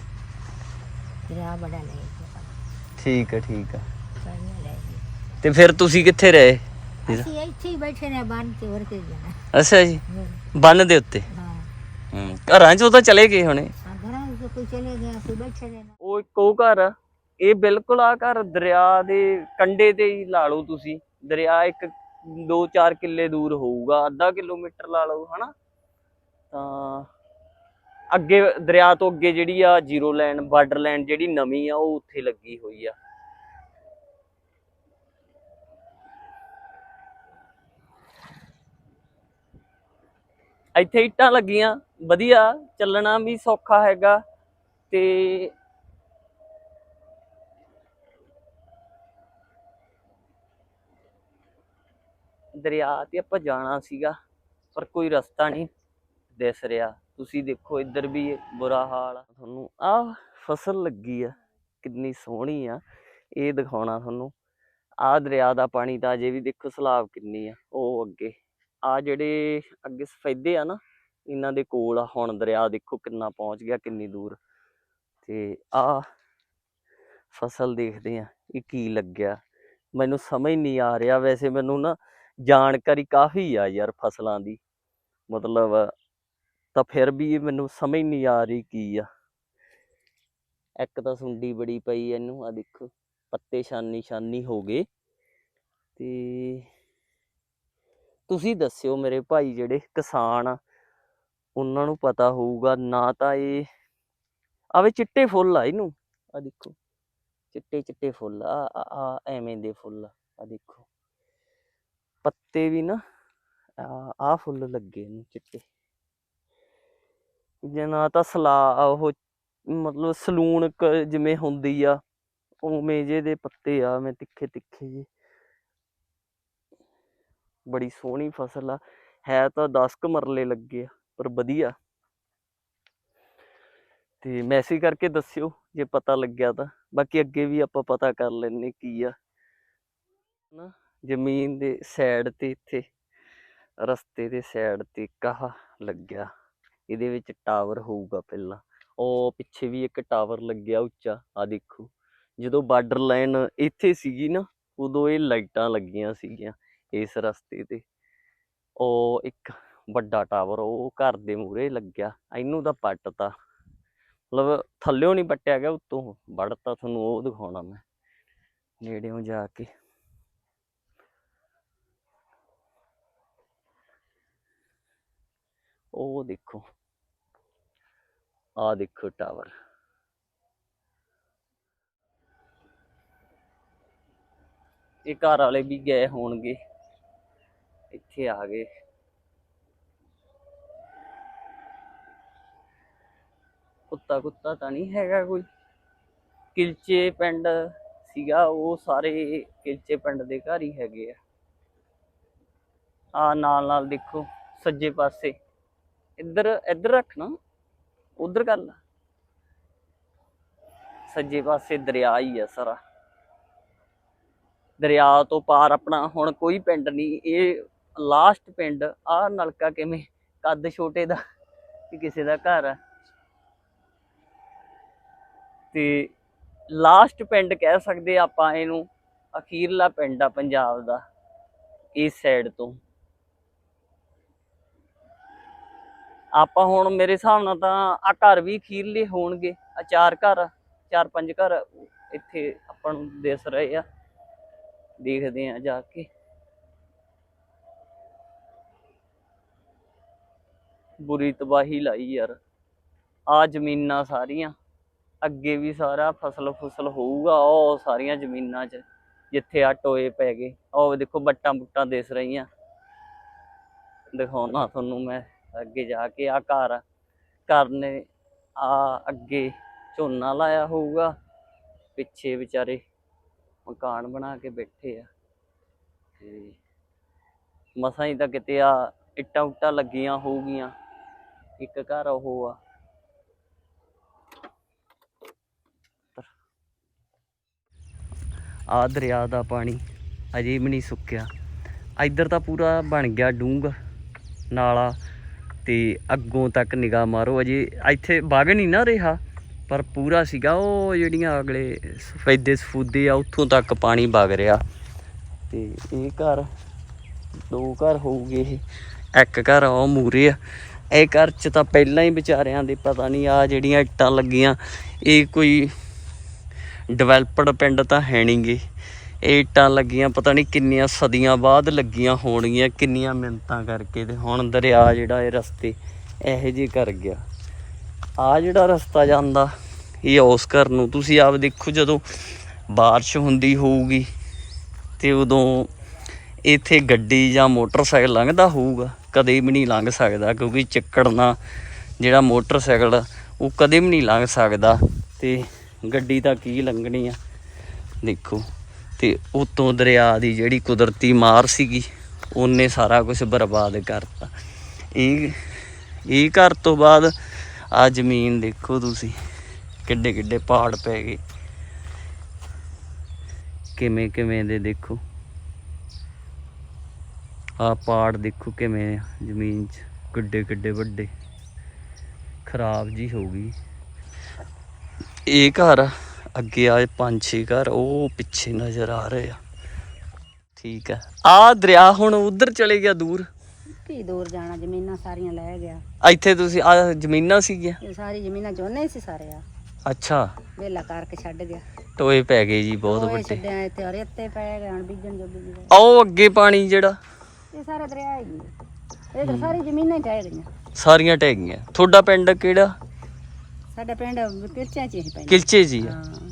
ਦਰਿਆ ਬੜਾ ਲੈ ਗਿਆ। ਠੀਕ ਹੈ ਠੀਕ ਹੈ ਲੈ ਤੇ ਫਿਰ ਤੁਸੀਂ ਕਿੱਥੇ ਰਹੇ? ਅਸੀਂ ਇੱਥੇ ਹੀ ਬੈਠੇ ਨੇ ਬੰਨ ਤੇ ਹੋਰ ਕੇ ਜਾਣਾ। ਅੱਛਾ ਜੀ। ਬੰਨ ਦੇ ਉੱਤੇ। ਹਾਂ। ਹੂੰ ਘਰਾਂ 'ਚ ਉਹ ਤਾਂ ਚਲੇ ਗਏ ਹੋਣੇ। ਆ ਘਰਾਂ ਵਿੱਚ ਕੋਈ ਚਲੇ ਗਿਆ ਅਸੀਂ ਬੈਠੇ ਨੇ ਉਹ ਇੱਕ ਉਹ ਘਰ ਆ ਇਹ ਬਿਲਕੁਲ ਆ ਘਰ ਦਰਿਆ ਦੇ ਕੰਢੇ ਤੇ ਹੀ ਲਾ ਲਓ ਤੁਸੀਂ। ਦਰਿਆ ਇੱਕ 2-4 ਕਿੱਲੇ ਦੂਰ ਹੋਊਗਾ ਅੱਧਾ ਕਿਲੋਮੀਟਰ ਲਾ ਲਓ ਹਨਾ? ਤਾਂ ਅੱਗੇ ਦਰਿਆ ਤੋਂ ਅੱਗੇ ਜਿਹੜੀ ਆ ਜ਼ੀਰੋ ਲਾਈਨ ਬਾਰਡਰ ਲਾਈਨ ਜਿਹੜੀ ਨਵੀਂ ਆ ਉਹ ਉੱਥੇ ਲੱਗੀ ਹੋਈ ਆ। ਇੱਥੇ ਇੱਟਾਂ ਲੱਗੀਆਂ, ਵਧੀਆ, ਚੱਲਣਾ ਵੀ ਸੌਖਾ ਹੈਗਾ ਤੇ ਦਰਿਆ ਤੇ ਆਪਾਂ ਜਾਣਾ ਸੀਗਾ, ਪਰ ਕੋਈ ਰਸਤਾ ਨਹੀਂ ਦਿਸ ਰਿਹਾ। ਤੁਸੀਂ ਦੇਖੋ ਇੱਧਰ ਵੀ ਬੁਰਾ ਹਾਲ ਆ। ਤੁਹਾਨੂੰ ਆਹ ਫਸਲ ਲੱਗੀ ਆ, ਕਿੰਨੀ ਸੋਹਣੀ ਆ। ਇਹ ਦਿਖਾਉਣਾ ਤੁਹਾਨੂੰ। ਆਹ ਦਰਿਆ ਦਾ ਪਾਣੀ ਤਾਂ ਅਜੇ ਵੀ ਦੇਖੋ ਸਲਾਬ ਕਿੰਨੀ ਆ, ਉਹ ਅੱਗੇ। ਆ ਜਿਹੜੇ ਅੱਗੇ ਸਫੈਦੇ ਆ ਨਾ, ਇਹਨਾਂ ਦੇ ਕੋਲ ਆ, ਹੁਣ ਦਰਿਆ ਦੇਖੋ ਕਿੰਨਾ ਪਹੁੰਚ ਗਿਆ, ਕਿੰਨੀ ਦੂਰ। ਤੇ ਆ ਫਸਲ ਦੇਖਦੇ ਆ, ਇਹ ਕੀ ਲੱਗਿਆ? ਮੈਨੂੰ ਸਮਝ ਨਹੀਂ ਆ ਰਿਹਾ ਵੈਸੇ, ਮੈਨੂੰ ਨਾ ਜਾਣਕਾਰੀ ਕਾਫੀ ਆ ਯਾਰ ਫਸਲਾਂ ਦੀ। ਮਤਲਬ ਤਾਂ ਫਿਰ ਵੀ ਮੈਨੂੰ ਸਮਝ ਨਹੀਂ ਆ ਰਹੀ ਕੀ ਆ। ਇੱਕ ਤਾਂ ਸੁੰਡੀ ਬੜੀ ਪਈ ਇਹਨੂੰ, ਆ ਦੇਖੋ, ਪੱਤੇ ਛਾਨੀ ਛਾਨੀ ਹੋ ਗਏ। ਤੇ ਤੁਸੀਂ ਦੱਸਿਓ ਮੇਰੇ ਭਾਈ ਜਿਹੜੇ ਕਿਸਾਨ ਆ, ਉਹਨਾਂ ਨੂੰ ਪਤਾ ਹੋਊਗਾ, ਨਾ ਤਾਂ ਇਹ ਆਵੇ ਚਿੱਟੇ ਫੁੱਲ ਆ ਇਹਨੂੰ ਆ ਦੇਖੋ, ਚਿੱਟੇ ਚਿੱਟੇ ਫੁੱਲ ਆ, ਆ- ਐਵੇਂ ਦੇ ਫੁੱਲ ਆ ਦੇਖੋ। ਪੱਤੇ ਵੀ ਨਾ, ਆ ਫੁੱਲ ਲੱਗੇ ਨੇ ਚਿੱਟੇ। ਜੇ ਨਾ ਤਾਂ ਸਲਾ ਉਹ ਮਤਲਬ ਸਲੂਨ ਜਿਵੇਂ ਹੁੰਦੀ ਆ, ਉਵੇਂ ਜੇ ਦੇ ਪੱਤੇ ਆ ਮੈਂ ਤਿੱਖੇ ਤਿੱਖੇ ਜੇ ਬੜੀ ਸੋਹਣੀ ਫਸਲ ਆ, ਹੈ ਤਾਂ 10 ਕੁ ਮਰਲੇ ਲੱਗੇ ਆ, ਪਰ ਵਧੀਆ। ਤੇ ਮੈਸੇਜ ਕਰਕੇ ਦੱਸਿਓ, ਜੇ ਪਤਾ ਲੱਗਿਆ ਤਾਂ। ਬਾਕੀ ਅੱਗੇ ਵੀ ਆਪਾਂ ਪਤਾ ਕਰ ਲੈਣੇ ਕੀ ਆ। ਨਾ ਜ਼ਮੀਨ ਦੇ ਸਾਈਡ ਤੇ ਇੱਥੇ, ਰਸਤੇ ਦੇ ਸਾਈਡ ਤੇ ਕਾਹ ਲੱਗਿਆ। ਇਹਦੇ ਵਿੱਚ ਟਾਵਰ ਹੋਊਗਾ ਪਹਿਲਾਂ। ਉਹ ਪਿੱਛੇ ਵੀ ਇੱਕ ਟਾਵਰ ਲੱਗਿਆ ਉੱਚਾ ਆ ਦੇਖੋ। ਜਦੋਂ ਬਾਰਡਰ ਲਾਈਨ ਇੱਥੇ ਸੀਗੀ ਨਾ, ਉਦੋਂ ਇਹ ਲਾਈਟਾਂ ਲੱਗੀਆਂ ਸੀਗੀਆਂ। ਇਸ ਰਸਤੇ ਤੇ। ਉਹ ਇੱਕ ਵੱਡਾ ਟਾਵਰ ਉਹ ਘਰ ਦੇ ਮੂਹਰੇ ਲੱਗਿਆ। ਇਹਨੂੰ ਤਾਂ ਪੱਟਤਾ। ਮਤਲਬ ਥੱਲਿਓਂ ਨਹੀਂ ਪੱਟਿਆ ਗਿਆ, ਉੱਤੋਂ ਵੜਤਾ ਤੁਹਾਨੂੰ ਉਹ ਦਿਖਾਉਣਾ ਮੈਂ। ਨੇੜਿਓਂ ਜਾ ਕੇ। ਉਹ ਦੇਖੋ। ਆ ਦੇਖੋ ਟਾਵਰ। ਇਹ ਘਰ ਵਾਲੇ ਵੀ ਗਏ ਹੋਣਗੇ। ਇੱਥੇ ਆ ਗਏ। ਕੁੱਤਾ ਕੁੱਤਾ ਤਾਂ ਨਹੀਂ ਹੈਗਾ ਕੋਈ। ਕਿਲਚੇ ਪਿੰਡ ਸੀਗਾ, ਉਹ ਸਾਰੇ ਕਿਲਚੇ ਪਿੰਡ ਦੇ ਘਰ ਹੀ ਹੈਗੇ ਆ। ਆ ਨਾਲ ਨਾਲ ਦੇਖੋ, ਸੱਜੇ ਪਾਸੇ। ਇੱਧਰ ਇੱਧਰ ਰੱਖਣਾ ਉਧਰ ਕਰ ਲਾ। ਸੱਜੇ ਪਾਸੇ ਦਰਿਆ ਹੀ ਆ ਸਾਰਾ। ਦਰਿਆ ਤੋਂ ਪਾਰ ਆਪਣਾ ਹੁਣ ਕੋਈ ਪਿੰਡ ਨਹੀਂ, ਇਹ ਲਾਸਟ ਪਿੰਡ ਆ ਨਲਕਾ ਕਿਵੇਂ ਕੱਦ ਛੋਟੇ ਦਾ ਕਿਸੇ ਦਾ ਘਰ ਆ। ਤੇ ਲਾਸਟ ਪਿੰਡ ਕਹਿ ਸਕਦੇ ਆ ਆਪਾਂ ਇਹਨੂੰ, ਅਖੀਰਲਾ ਪਿੰਡ ਆ ਪੰਜਾਬ ਦਾ, ਇਸ ਸਾਈਡ ਤੋਂ। ਆਪਾਂ ਹੁਣ ਮੇਰੇ ਹਿਸਾਬ ਨਾਲ ਤਾਂ ਆ ਘਰ ਵੀ ਅਖੀਰਲੇ ਹੋਣਗੇ ਆ ਚਾਰ ਘਰ ਚਾਰ ਪੰਜ ਘਰ ਇੱਥੇ ਆਪਾਂ ਨੂੰ ਦਿਸ ਰਹੇ ਆ। ਦੇਖਦੇ ਆ ਜਾ ਕੇ। ਬੁਰੀ ਤਬਾਹੀ ਲਾਈ ਯਾਰ। ਆ ਜ਼ਮੀਨਾਂ ਸਾਰੀਆਂ, ਅੱਗੇ ਵੀ ਸਾਰਾ ਫਸਲ ਫੁਸਲ ਹੋਊਗਾ ਉਹ ਸਾਰੀਆਂ ਜ਼ਮੀਨਾਂ 'ਚ, ਜਿੱਥੇ ਆ ਟੋਏ ਪੈ ਗਏ। ਉਹ ਦੇਖੋ ਬੱਟਾਂ ਬੁੱਟਾਂ ਦਿਸ ਰਹੀਆਂ। ਦਿਖਾਉਣਾ ਤੁਹਾਨੂੰ ਮੈਂ, ਅੱਗੇ ਜਾ ਕੇ ਆ ਘਰ ਘਰ ਨੇ ਆ ਅੱਗੇ ਝੋਨਾ ਲਾਇਆ ਹੋਊਗਾ। ਪਿੱਛੇ ਵਿਚਾਰੇ ਮਕਾਨ ਬਣਾ ਕੇ ਬੈਠੇ ਆ। ਤੇ ਮਸਾਂ ਹੀ ਤਾਂ ਕਿਤੇ ਆ ਇੱਟਾਂ ਉੱਟਾਂ ਲੱਗੀਆਂ ਹੋਊਗੀਆਂ। ਇੱਕ ਘਰ ਉਹ ਆ। ਆ ਦਰਿਆ ਦਾ ਪਾਣੀ ਅਜੇ ਵੀ ਨਹੀਂ ਸੁੱਕਿਆ। ਇੱਧਰ ਤਾਂ ਪੂਰਾ ਬਣ ਗਿਆ ਡੂੰਗ ਨਾਲਾ ਤੇ ਅੱਗੋਂ ਤੱਕ ਨਿਗਾਹ ਮਾਰੋ, ਅਜੇ ਇੱਥੇ ਬਾਗ ਨਹੀਂ ਨਾ ਰਿਹਾ, ਪਰ ਪੂਰਾ ਸੀਗਾ ਉਹ ਜਿਹੜੀਆਂ ਅਗਲੇ ਸਫੈਦੇ ਸਫੂਦੇ ਆ, ਉੱਥੋਂ ਤੱਕ ਪਾਣੀ ਵਗ ਰਿਹਾ। ਤੇ ਇਹ ਘਰ, ਦੋ ਘਰ ਹੋਊਗੇ ਇਹ। ਇੱਕ ਘਰ ਉਹ ਮੂਰੇ ਆ। ਇਹ ਘਰ ਚ ਤਾਂ ਪਹਿਲਾਂ ਹੀ ਵਿਚਾਰਿਆਂ ਦੇ ਪਤਾ ਨਹੀਂ ਆ ਜਿਹੜੀਆਂ ਇੱਟਾਂ ਲੱਗੀਆਂ, ਇਹ ਕੋਈ ਡਿਵੈਲਪਡ ਪਿੰਡ ਤਾਂ ਹੈ ਨਹੀਂਗੇ। ਇਹ ਇੱਟਾਂ ਲੱਗੀਆਂ, ਪਤਾ ਨਹੀਂ ਕਿੰਨੀਆਂ ਸਦੀਆਂ ਬਾਅਦ ਲੱਗੀਆਂ ਹੋਣਗੀਆਂ, ਕਿੰਨੀਆਂ ਮਿੰਤਾਂ ਕਰਕੇ ਤੇ ਹੁਣ ਦਰਿਆ ਜਿਹੜਾ ਇਹ ਰਸਤੇ ਇਹੋ ਜਿਹੇ ਕਰ ਗਿਆ। ਆ ਜਿਹੜਾ ਰਸਤਾ ਜਾਂਦਾ, ਇਹ ਉਸ ਘਰ ਨੂੰ, ਤੁਸੀਂ ਆਪ ਦੇਖੋ ਜਦੋਂ ਬਾਰਿਸ਼ ਹੁੰਦੀ ਹੋਊਗੀ ਤੇ ਉਦੋਂ ਇੱਥੇ ਗੱਡੀ ਜਾਂ ਮੋਟਰਸਾਈਕਲ ਲੰਘਦਾ ਹੋਊਗਾ। ਕਦੇ ਵੀ ਨਹੀਂ ਲੰਘ ਸਕਦਾ, ਕਿਉਂਕਿ ਚੱਕੜ ਨਾਲ ਜਿਹੜਾ ਮੋਟਰਸਾਈਕਲ ਉਹ ਕਦੇ ਵੀ ਨਹੀਂ ਲੰਘ ਸਕਦਾ। ਤੇ ਗੱਡੀ ਤਾਂ ਕੀ ਲੰਘਣੀ ਆ? ਦੇਖੋ, ਤੇ ਉਤੋਂ ਦਰਿਆ ਦੀ ਜਿਹੜੀ ਕੁਦਰਤੀ ਮਾਰ ਸੀਗੀ, ਉਹਨੇ ਸਾਰਾ ਕੁਝ ਬਰਬਾਦ ਕਰਤਾ। ਇਹ ਇਹ ਘਰ ਤੋਂ ਬਾਅਦ ਆ ਜ਼ਮੀਨ ਦੇਖੋ ਤੁਸੀਂ ਕਿੱਡੇ ਕਿੱਡੇ ਪਹਾੜ ਪੈ ਗਏ। ਕਿਵੇਂ ਕਿਵੇਂ ਦੇ ਦੇਖੋ। ਆ ਪਹਾੜ ਦੇਖੋ ਕਿਵੇਂ ਆ ਜ਼ਮੀਨ 'ਚ ਕਿੱਡੇ ਕਿੱਡੇ ਵੱਡੇ। ਖਰਾਬ ਜੀ ਹੋ ਗਈ। ਇਹ ਘਰ ਅੱਗੇ ਆਏ ਪੰਜ ਛੇ ਘਰ ਉਹ ਪਿੱਛੇ ਨਜ਼ਰ ਆ ਰਹੇ ਆ। ਠੀਕ ਆ। ਆ ਦਰਿਆ ਹੁਣ ਉਧਰ ਚਲੇ ਗਿਆ ਦੂਰ। ਕੀ ਦੂਰ ਜਾਣਾ ਜ਼ਮੀਨਾਂ ਸਾਰੀਆਂ ਲੈ ਗਿਆ। ਇੱਥੇ ਤੁਸੀਂ ਆ ਜ਼ਮੀਨਾਂ ਸੀਗੀਆਂ? ਇਹ ਸਾਰੀ ਜ਼ਮੀਨਾਂ ਚੋਨੇ ਸੀ ਸਾਰੇ ਆ। ਅੱਛਾ। ਵੇਲਾ ਕਰਕੇ ਛੱਡ ਗਿਆ। ਟੋਏ ਪੈ ਗਏ ਜੀ ਬਹੁਤ ਉਹ ਵੱਡੇ। ਛੱਡਿਆ ਇੱਥੇ ਰੇਤੇ ਪੈ ਗਏ ਹੁਣ ਬੀਜਣ ਜੋਗੇ। ਆਓ ਅੱਗੇ ਪਾਣੀ ਜਿਹੜਾ। ਇਹ ਸਾਰਾ ਦਰਿਆ ਹੀ ਹੈ ਇਹ ਤਾਂ ਸਾਰੀ ਜ਼ਮੀਨਾਂ ਹੀ ਟਹਿ ਗਈਆਂ। ਸਾਰੀਆਂ ਟਹਿ ਗਈਆਂ। ਤੁਹਾਡਾ ਪਿੰਡ ਕਿਹੜਾ? ਸਾਡਾ ਪਿੰਡ ਕਿਰਚਾਂ ਚ ਹੀ ਪੈਂਦਾ। ਕਿਲਚੇ ਜੀ ਆ? ਹਾਂ।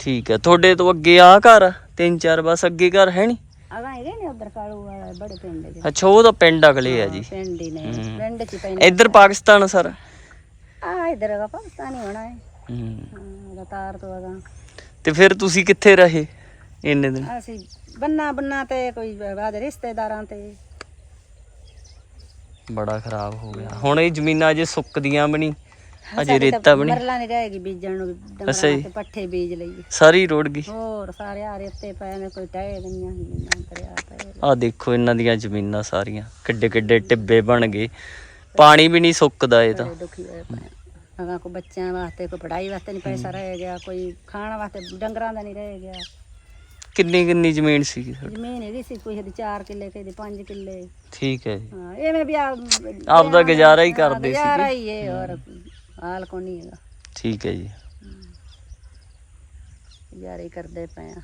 ਠੀਕ ਹੈ ਤੁਹਾਡੇ ਤੋਂ ਅੱਗੇ ਆ ਘਰ? ਆ? ਤਿੰਨ ਚਾਰ ਬਸ ਅੱਗੇ ਘਰ ਹੈ ਨਹੀਂ ਅਗਾਂ ਹੈਗੇ ਨੇ ਉਧਰ ਕਾਲੂ ਵਾਲਾ ਬੜੇ ਪਿੰਡ ਹੈ ਅੱਛਾ ਉਹ ਤਾਂ ਪਿੰਡ ਅਗਲੇ ਆ ਜੀ। ਪਿੰਡ ਹੀ ਨੇ। ਪਿੰਡ ਚ ਹੀ ਪੈਂਦੇ ਇੱਧਰ ਪਾਕਿਸਤਾਨ ਸਰ? ਆ ਇਧਰ ਹੈਗਾ ਪਾਕਿਸਤਾਨੀ ਹੋਣਾ ਹੈ। ਹੂੰ। ਰਤਾਰ ਤੋਂ ਅਗਾਂ ਤੇ ਫਿਰ ਤੁਸੀਂ ਕਿੱਥੇ ਰਹੇ ਇੰਨੇ ਦਿਨ? ਅਸੀਂ ਬੰਨਾ ਬੰਨਾ ਤੇ ਕੋਈ ਬਾਦ ਰਿਸ਼ਤੇਦਾਰਾਂ ਤੇ। ਬੜਾ ਖਰਾਬ ਹੋ ਗਿਆ। ਹੁਣ ਇਹ ਜ਼ਮੀਨਾਂ ਅਜੇ ਸੁੱਕਦੀਆਂ ਵੀ ਨਹੀਂ ਅਜੇ ਰੇਤਾ ਵੀ ਨਹੀਂ। ਮਰਲਾ ਨਹੀਂ ਰਹੇਗੀ ਬੀਜਣ ਨੂੰ। ਡੰਗਰਾਂ ਤੇ ਪੱਠੇ ਬੀਜ ਲਈਏ। ਸਾਰੀ ਰੁੜ ਗਈ। ਹੋਰ ਸਾਰੇ ਆ ਰੇਤੇ ਪਏ ਨੇ ਕੋਈ ਟਹਿ ਗਈਆਂ ਜ਼ਮੀਨਾਂ ਦਰਿਆ ਪਏ ਆ ਦੇਖੋ ਇਹਨਾਂ ਦੀਆਂ ਜ਼ਮੀਨਾਂ ਸਾਰੀਆਂ ਕਿੱਡੇ ਕਿੱਡੇ ਟਿੱਬੇ ਬਣ ਗਏ। ਪਾਣੀ ਵੀ ਨਹੀਂ ਸੁੱਕਦਾ ਇਹ ਤਾਂ। ਬੜੇ ਦੁਖੀ ਹੋਏ ਪਏ ਅਗਾਂ ਕੋ ਬੱਚਿਆਂ ਵਾਸਤੇ ਕੋਈ ਪੜ੍ਹਾਈ ਵਾਸਤੇ ਨਹੀਂ ਪੈਸਾ ਰਹਿ ਗਿਆ ਕੋਈ ਖਾਣ ਵਾਸਤੇ ਡੰਗਰਾਂ ਦਾ ਨਹੀਂ ਰਹਿ ਗਿਆ। ਕਿੰਨੀ ਕਿੰਨੀ ਜ਼ਮੀਨ ਸੀ ਜ਼ਮੀਨ ਹੈਗੀ ਸੀ ਕੋਈ ਦੀ 4 ਕਿੱਲੇ ਦੀ 5 ਕਿੱਲੇ। ਠੀਕ ਹੈ ਜੀ। ਹਾਂ ਐਵੇਂ ਵੀ ਆ ਆਪਦਾ ਗੁਜ਼ਾਰਾ ਹੀ ਕਰਦੇ ਗੁਜ਼ਾਰਾ ਸੀਗੇ। ਹੀ ਹੈ ਹੋਰ ਹਾਲ ਕੋ ਨਹੀਂ ਹੈਗਾ। ਠੀਕ ਹੈ ਜੀ। ਗੁਜ਼ਾਰਾ ਹੀ ਕਰਦੇ ਪਏ ਆ।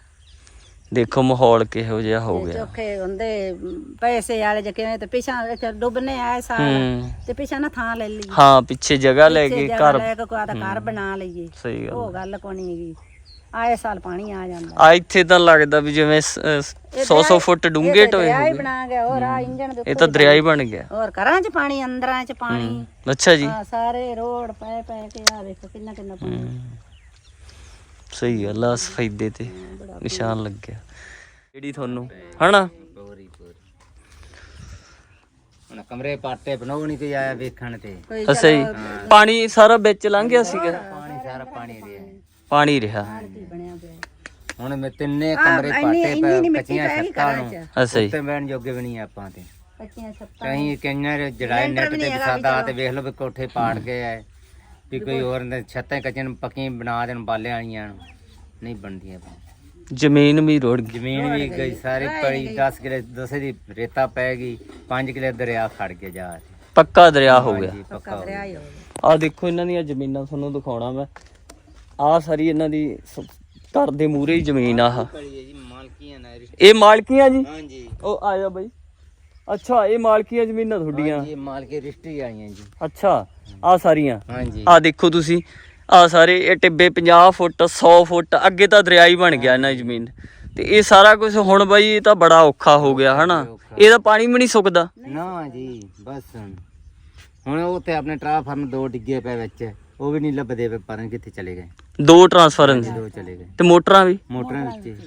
ਦੇਖੋ ਮਾਹੌਲ ਕਿਹੋ ਜਿਹਾ ਹੋ ਤੇ ਗਿਆ। ਚੋਖੇ ਹੁੰਦੇ ਮ, ਪੈਸੇ ਵਾਲੇ ਜੇ ਕਿਵੇਂ ਤੇ ਪਿਛਾਂ ਇੱਥੇ ਡੁੱਬਨੇ ਆਏ ਸਾਲ ਹੂੰ। ਤੇ ਪਿਛਾਂ ਨਾ ਥਾਂ ਲੈ ਲਈ ਹਾਂ ਪਿੱਛੇ ਜਗ੍ਹਾ ਲੈ ਪਿੱਛੇ ਕੇ ਜਗ੍ਹਾ ਘਰ ਲੈ ਕੇ ਕੋਈ ਆਦਾ ਘਰ ਬਣਾ ਲਈਏ। ਸਹੀ ਗੱਲ ਉਹ ਗੱਲ ਕੋ ਨਹੀਂ ਹੈਗੀ। ਆਏ ਸਾਲ ਪਾਣੀ ਆ ਜਾਂਦਾ। ਆ ਇੱਥੇ ਤਾਂ ਲੱਗਦਾ ਵੀ ਜਿਵੇਂ 100 100 ਫੁੱਟ ਡੂੰਘੇ ਟੋਏ ਦਰਿਆ ਹੋ ਹੀ ਗਏ ਬਣਾ ਗਿਆ ਹੋਰ ਆ ਇੰਜਣ ਦੇ ਇਹ ਤਾਂ ਦਰਿਆ ਹੀ ਬਣ ਗਿਆ। ਹੋਰ ਘਰਾਂ 'ਚ ਪਾਣੀ ਅੰਦਰਾਂ 'ਚ ਪਾਣੀ। ਅੱਛਾ ਜੀ। ਹਾਂ ਸਾਰੇ ਰੋਡ ਪੈ ਪੈ ਕੇ ਆ ਵੇਖੋ ਕਿੰਨਾ ਕਿੰਨਾ ਪਾਣੀ। ਸਹੀ ਗੱਲ ਆ ਸਫੈਦੇ ਤੇ ਨਿਸ਼ਾਨ ਲੱਗਿਆ। ਜਿਹੜੀ ਤੁਹਾਨੂੰ? ਹਨਾ? ਪੂਰੀ ਪੂਰੀ ਹੁਣ ਕਮਰੇ ਪਾਟੇ ਬਣਾਉਣੀ ਤੇ ਆਇਆ ਵੇਖਣ ਤੇ। ਕੋਈ ਅੱਛਾ ਜੀ। ਪਾਣੀ ਸਾਰਾ ਵਿੱਚ ਲੰਘ ਗਿਆ ਸੀਗਾ। ਪਾਣੀ ਸਾਰਾ ਪਾਣੀ ਰਿਹਾ ਪਾਣੀ ਰਿਹਾ। ਕੀ ਬਣਿਆ ਪਿਆ। ਹੁਣ ਮੈਂ ਤਿੰਨੇ ਕਮਰੇ ਪਾਟੇ ਪਏ ਕੱਚੀਆਂ ਛੱਤਾਂ ਨੂੰ। ਅੱਛਾ ਜੀ। ਉੱਤੇ ਬੈਣ ਜੋਗੇ ਵੀ ਨਹੀਂ ਆਪਾਂ ਤੇ। ਕੱਚੀਆਂ ਛੱਤਾਂ ਕਹੀਂ ਕਈਆਂ ਜੜਾਈ ਨੈਟ ਤੇ ਵਿਸਾਦਾ ਤੇ ਵੇਖ ਲਓ ਵੀ ਕੋਠੇ ਪਾੜ ਗਏ ਐ ਵੀ ਕੋਈ ਹੋਰ ਨੇ ਛੱਤਾਂ ਕੱਚੀਆਂ ਨੂੰ ਪੱਕੀਆਂ ਬਣਾ ਦੇਣ ਬਾਲੇ ਵਾਲੀਆਂ ਨੂੰ। ਨਹੀਂ ਬਣਦੀਆਂ। ਜ਼ਮੀਨ ਵੀ ਰੋੜ ਗਈ। ਜ਼ਮੀਨ ਵੀ ਗਈ ਸਾਰੀ ਪੜੀ 10 ਕਿਲੇ ਦਸੇ ਦੀ ਰੇਤਾ ਪੈ ਗਈ 5 ਕਿਲੇ ਦਰਿਆ ਖੜ ਕੇ ਜਾ ਕੇ। ਪੱਕਾ ਦਰਿਆ ਹੋ ਗਿਆ। ਪੱਕਾ। ਦਰਿਆ ਹੀ ਹੋ ਗਿਆ। ਆ ਦੇਖੋ ਇਹਨਾਂ ਦੀਆਂ ਜ਼ਮੀਨਾਂ ਤੁਹਾਨੂੰ ਦਿਖਾਉਣਾ ਮੈਂ। ਆ ਸਾਰੀ ਇਹਨਾਂ ਦੀ ਸ- ਘਰ ਦੇ ਮੂਹਰੇ ਹੀ ਜ਼ਮੀਨ ਆ। ਆਹ। ਪੜੀ ਹੈ ਜੀ ਮਾਲਕੀਆਂ ਨਾ ਇਹ ਮਾਲਕੀਆਂ ਜੀ? ਹਾਂਜੀ। ਉਹ ਆ ਜਾ ਬਾਈ। ਅੱਛਾ ਇਹ ਮਾਲਕੀਆਂ ਜ਼ਮੀਨਾਂ ਤੁਹਾਡੀਆਂ। ਹਾਂਜੀ ਮਾਲਕੀ ਰਿਸ਼ਤੀ ਆਈਆਂ ਜੀ। ਅੱਛਾ ਆ ਸਾਰੀਆਂ। ਹਾਂਜੀ। ਆ ਦੇਖੋ ਤੁਸੀਂ ਆ ਸਾਰੇ ਇਹ ਟਿੱਬੇ 50 ਫੁੱਟ 100 ਫੁੱਟ ਅੱਗੇ ਤਾਂ ਦਰਿਆ ਹੀ ਬਣ ਗਿਆ ਇਹਨਾਂ ਦੀ ਜ਼ਮੀਨ। ਤੇ ਇਹ ਸਾਰਾ ਕੁਝ ਹੁਣ ਬਾਈ ਇਹ ਤਾਂ ਬੜਾ ਔਖਾ ਹੋ ਗਿਆ ਹਨਾ? ਇਹਦਾ ਪਾਣੀ ਵੀ ਨਹੀਂ ਸੁੱਕਦਾ। ਨਾ ਜੀ ਬਸ। ਹੁਣ ਹੁਣ ਉਹ ਤੇ ਆਪਣੇ ਟਰਾਫਾਰਮ ਦੋ ਡਿੱਗੇ ਪਏ ਵਿੱਚ ਉਹ ਵੀ ਨਹੀਂ ਲੱਭਦੇ ਪਏ ਪਰ ਕਿੱਥੇ ਚਲੇ ਗਏ। ਦੋ ਟਰਾਂਸਫਾਰਮਰ ਦੋ ਚਲੇ ਗਏ। ਤੇ ਮੋਟਰਾਂ ਵੀ? ਮੋਟਰਾਂ ਵਿੱਚ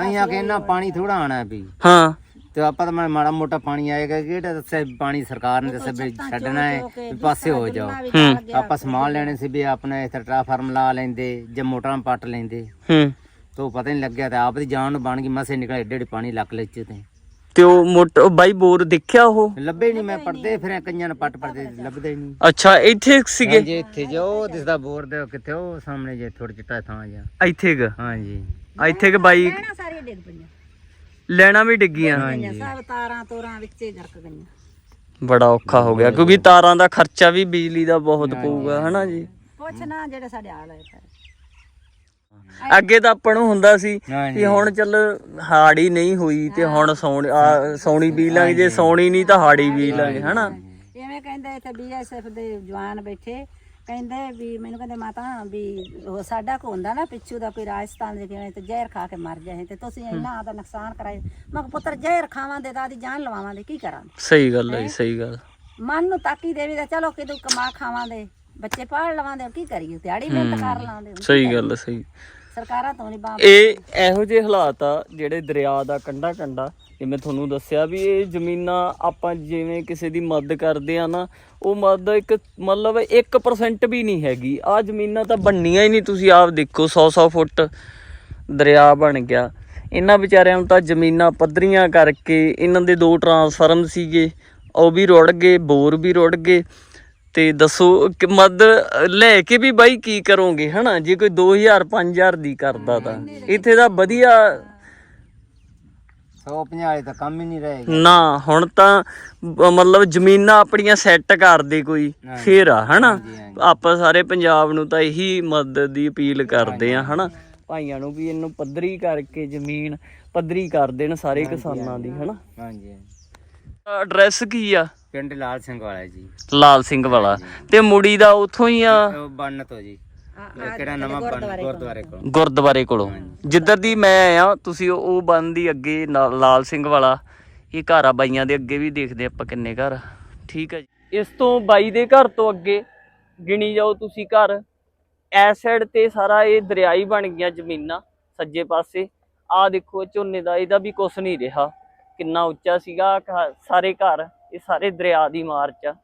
ਅਸੀਂ ਆ ਕੇ ਇੰਨਾ ਪਾਣੀ ਥੋੜਾ ਆਣਾ ਵੀ। ਹਾਂ। ਤੇ ਆਪਾਂ ਤਾਂ ਮਾੜਾ ਮੋਟਾ ਪਾਣੀ ਆਏਗਾ ਕਿਹੜਾ ਦੱਸਿਆ ਵੀ ਪਾਣੀ ਸਰਕਾਰ ਨੇ ਦੱਸਿਆ ਵੀ ਛੱਡਣਾ ਹੈ ਵੀ ਪਾਸੇ ਹੋ ਜਾਓ। ਹੂੰ। ਆਪਾਂ ਸਮਾਨ ਲੈਣੇ ਸੀ ਵੀ ਆਪਣੇ ਇੱਥੇ ਟਰਾਫਾਰਮ ਲਾ ਲੈਂਦੇ ਜਾਂ ਮੋਟਰਾਂ ਪੱਟ ਲੈਂਦੇ। ਹੂੰ। ਤੋ ਪਤਾ ਨਹੀਂ ਲੱਗਿਆ ਤੇ ਆਪ ਦੀ ਜਾਨ ਨੂੰ ਬਣ ਗਈ ਮਸੇ ਨਿਕਲ ਏਡੇ ਏਡੇ ਪਾਣੀ ਲੱਕ ਲੈ ਚ ਤੇ ਤੇ ਉਹ ਮੋਟ ਉਹ ਬਾਈ ਬੋਰ ਦੇਖਿਆ ਉਹ? ਲੱਭੇ ਨਹੀਂ ਮੈਂ ਪੜਦੇ ਫਿਰ ਕਈਆਂ ਨੂੰ ਪੱਟ ਪੜਦੇ ਲੱਭਦੇ ਹੀ ਨਹੀਂ ਅੱਛਾ ਇੱਥੇ ਸੀਗੇ? ਜੇ ਇੱਥੇ ਜੋ ਦਿਸਦਾ ਬੋਰ ਦੇ ਕਿੱਥੇ ਉਹ ਸਾਹਮਣੇ ਜੇ ਥੋੜਾ ਚਿੱਟਾ ਥਾਂ ਜਾ ਇੱਥੇ ਗ ਹਾਂਜੀ। ਇੱਥੇ ਗ ਬਾਈ ਕਹਿਣਾ ਸਾਰੀਆਂ ਡਿੱਗ ਪਈਆਂ। ਲੈਣਾ ਵੀ ਡਿੱਗੀਆਂ। ਗਈਆਂ ਸਭ ਤਾਰਾਂ ਤੋਰਾਂ ਵਿੱਚੇ ਗਰਕ ਗਈਆਂ। ਬੜਾ ਔਖਾ ਹੋ ਗਿਆ ਕਿਉਂਕਿ ਤਾਰਾਂ ਦਾ ਖਰਚਾ ਵੀ ਬਿਜਲੀ ਦਾ ਬਹੁਤ ਪਊਗਾ ਹਨਾ ਜੀ? ਪੁੱਛ ਨਾ ਜਿਹੜੇ ਸਾਡੇ ਹਾਲ ਆਏ ਪਏ ਅੱਗੇ ਤਾਂ ਆਪਾਂ ਨੂੰ ਹੁੰਦਾ ਸੀ ਕਿ ਹੁਣ ਚੱਲ ਹਾੜੀ ਨਹੀਂ ਹੋਈ ਤੇ ਹੁਣ ਸੌਣੀ ਆ ਸੌਣੀ ਲਾਂਗੇ ਜੇ ਸੌਣੀ ਨਹੀਂ ਤਾਂ ਹਾੜੀ ਬੀਜ ਲਾਂਗੇ ਹਨਾ? ਐਵੇਂ ਕਹਿੰਦੇ ਇੱਥੇ ਬੀਐਸਐਫ ਦੇ ਜਵਾਨ ਬੈਠੇ। ਕਹਿੰਦੇ ਵੀ ਮੈਨੂੰ ਕਹਿੰਦੇ ਮਾਤਾ ਵੀ ਉਹ ਸਾਡਾ ਕੋ ਹੁੰਦਾ ਨਾ ਪਿੱਛੂ ਦਾ ਕੋਈ ਰਾਜਸਥਾਨ ਦੇ ਕਿਵੇਂ ਤੇ ਜ਼ਹਿਰ ਖਾ ਕੇ ਮਰ ਜਾਏ ਤੇ ਤੁਸੀਂ ਇੰਨਾ ਆਦਾ ਨੁਕਸਾਨ ਕਰਾਏ ਮੈਂ ਕਿਹਾ ਪੁੱਤਰ ਜ਼ਹਿਰ ਖਾਵਾਂਦੇ ਤਾਂ ਆਦੀ ਜਾਨ ਲਵਾਵਾਂਦੇ ਕੀ ਕਰਾਂ ਸਹੀ ਗੱਲ ਹੈ ਸਹੀ ਗੱਲ। ਮਨ ਨੂੰ ਤਾਕੀ ਦੇਵੀ ਦਾ ਚਲੋ ਕਿਦੋਂ ਕਮਾ ਖਾਵਾਂਦੇ ਬੱਚੇ ਪਾੜ ਲਵਾਂਦੇ ਕੀ ਕਰੀਏ? ਦਿਹਾੜੀ ਮਿਹਨਤ ਕਰ ਲਾਂਦੇ ਸਹੀ ਗੱਲ ਹੈ, ਸਹੀ। ਸਰਕਾਰਾਂ ਤੋਂ ਨਹੀਂ ਬਾਪ ਇਹ ਇਹੋ ਜਿਹੇ ਹਾਲਾਤ ਆ ਜਿਹੜੇ ਦਰਿਆ ਦਾ ਕੰਢਾ ਕੰਢਾ ਜਿਵੇਂ ਤੁਹਾਨੂੰ ਦੱਸਿਆ ਵੀ ਇਹ ਜ਼ਮੀਨਾਂ ਆਪਾਂ ਜਿਵੇਂ ਕਿਸੇ ਦੀ ਮਦਦ ਕਰਦੇ ਆ ਨਾ ਉਹ ਮਦਦ ਇੱਕ ਮਤਲਬ 1% ਵੀ ਨਹੀਂ ਹੈਗੀ। ਆ ਜ਼ਮੀਨਾਂ ਤਾਂ ਬਣਨੀਆਂ ਹੀ ਨਹੀਂ ਤੁਸੀਂ ਆਪ ਦੇਖੋ 100 100 ਫੁੱਟ ਦਰਿਆ ਬਣ ਗਿਆ। ਇਹਨਾਂ ਵਿਚਾਰਿਆਂ ਨੂੰ ਤਾਂ ਜ਼ਮੀਨਾਂ ਪੱਧਰੀਆਂ ਕਰਕੇ ਇਹਨਾਂ ਦੇ ਦੋ ਟਰਾਂਸਫਾਰਮ ਸੀਗੇ ਉਹ ਵੀ ਰੁੜ ਗਏ ਬੋਰ ਵੀ ਰੁੜ ਗਏ। ਤੇ ਦੱਸੋ ਕਿ ਮਦਦ ਲੈ ਕੇ ਵੀ ਬਾਈ ਕੀ ਕਰੋਗੇ ਹਨਾ? ਜੇ ਕੋਈ 2000 5000 ਦੀ ਕਰਦਾ ਤਾਂ। ਇੱਥੇ ਦਾ ਵਧੀਆ। 150 ਵਾਲੇ ਤਾਂ ਕੰਮ ਹੀ ਨਹੀਂ ਰਹੇਗਾ ਨਾ ਹੁਣ ਤਾਂ ਮਤਲਬ ਜ਼ਮੀਨਾਂ ਆਪਣੀਆਂ ਸੈੱਟ ਕਰਦੇ ਕੋਈ ਫੇਰ ਆ ਹਨਾ। ਆਪਾਂ ਸਾਰੇ ਪੰਜਾਬ ਨੂੰ ਤਾਂ ਇਹੀ ਮਦਦ ਦੀ ਅਪੀਲ ਕਰਦੇ ਆ ਹਨਾ? ਭਾਈਆਂ ਨੂੰ ਵੀ ਇਹਨੂੰ ਪੱਧਰੀ ਕਰਕੇ ਜ਼ਮੀਨ ਪੱਧਰੀ ਕਰ ਦੇਣ ਸਾਰੇ ਕਿਸਾਨਾਂ ਦੀ ਹਨਾ? ਹਾਂਜੀ ਐਡਰੈਸ ਕੀ ਆ? ਪਿੰਡ ਲਾਲ ਸਿੰਘ ਵਾਲਾ ਜੀ। ਲਾਲ ਸਿੰਘ ਵਾਲਾ। ਤੇ ਮੁੜੀ ਦਾ ਉਥੋਂ ਹੀ ਆ? ਬੰਨ ਤੋਂ ਜੀ। ਇਹ ਕਿਹੜਾ ਨਵਾਂ ਬੰਨ? ਗੁਰਦੁਆਰੇ ਕੋਲ। ਗੁਰਦੁਆਰੇ ਕੋਲੋਂ। ਜਿੱਧਰ ਦੀ ਮੈਂ ਆਇਆ ਤੁਸੀਂ ਉਹ- ਬੰਨ ਦੀ ਅੱਗੇ ਲਾਲ ਸਿੰਘ ਵਾਲਾ। ਇਹ ਘਰ ਆ ਬਾਈਆਂ ਦੇ ਅੱਗੇ ਵੀ ਦੇਖਦੇ ਆਪਾਂ ਕਿੰਨੇ ਘਰ ਆ। ਠੀਕ ਹੈ ਜੀ। ਇਸ ਤੋਂ ਬਾਈ ਦੇ ਘਰ ਤੋਂ ਅੱਗੇ ਗਿਣੀ ਜਾਓ ਤੁਸੀਂ ਘਰ। ਐਸ ਸਾਈਡ ਤੇ ਸਾਰਾ ਇਹ ਦਰਿਆਈ ਬਣ ਗਈਆਂ ਜ਼ਮੀਨਾਂ ਸੱਜੇ ਪਾਸੇ। ਆ ਦੇਖੋ ਝੋਨੇ ਦਾ ਇਹਦਾ ਵੀ ਕੁਛ ਨਹੀਂ ਰਿਹਾ। ਕਿੰਨਾ ਉੱਚਾ ਸੀਗਾ ਸਾਰੇ ਘਰ। ਇਹ ਸਾਰੇ ਦਰਿਆ ਦੀ ਮਾਰ ਚ ਆ।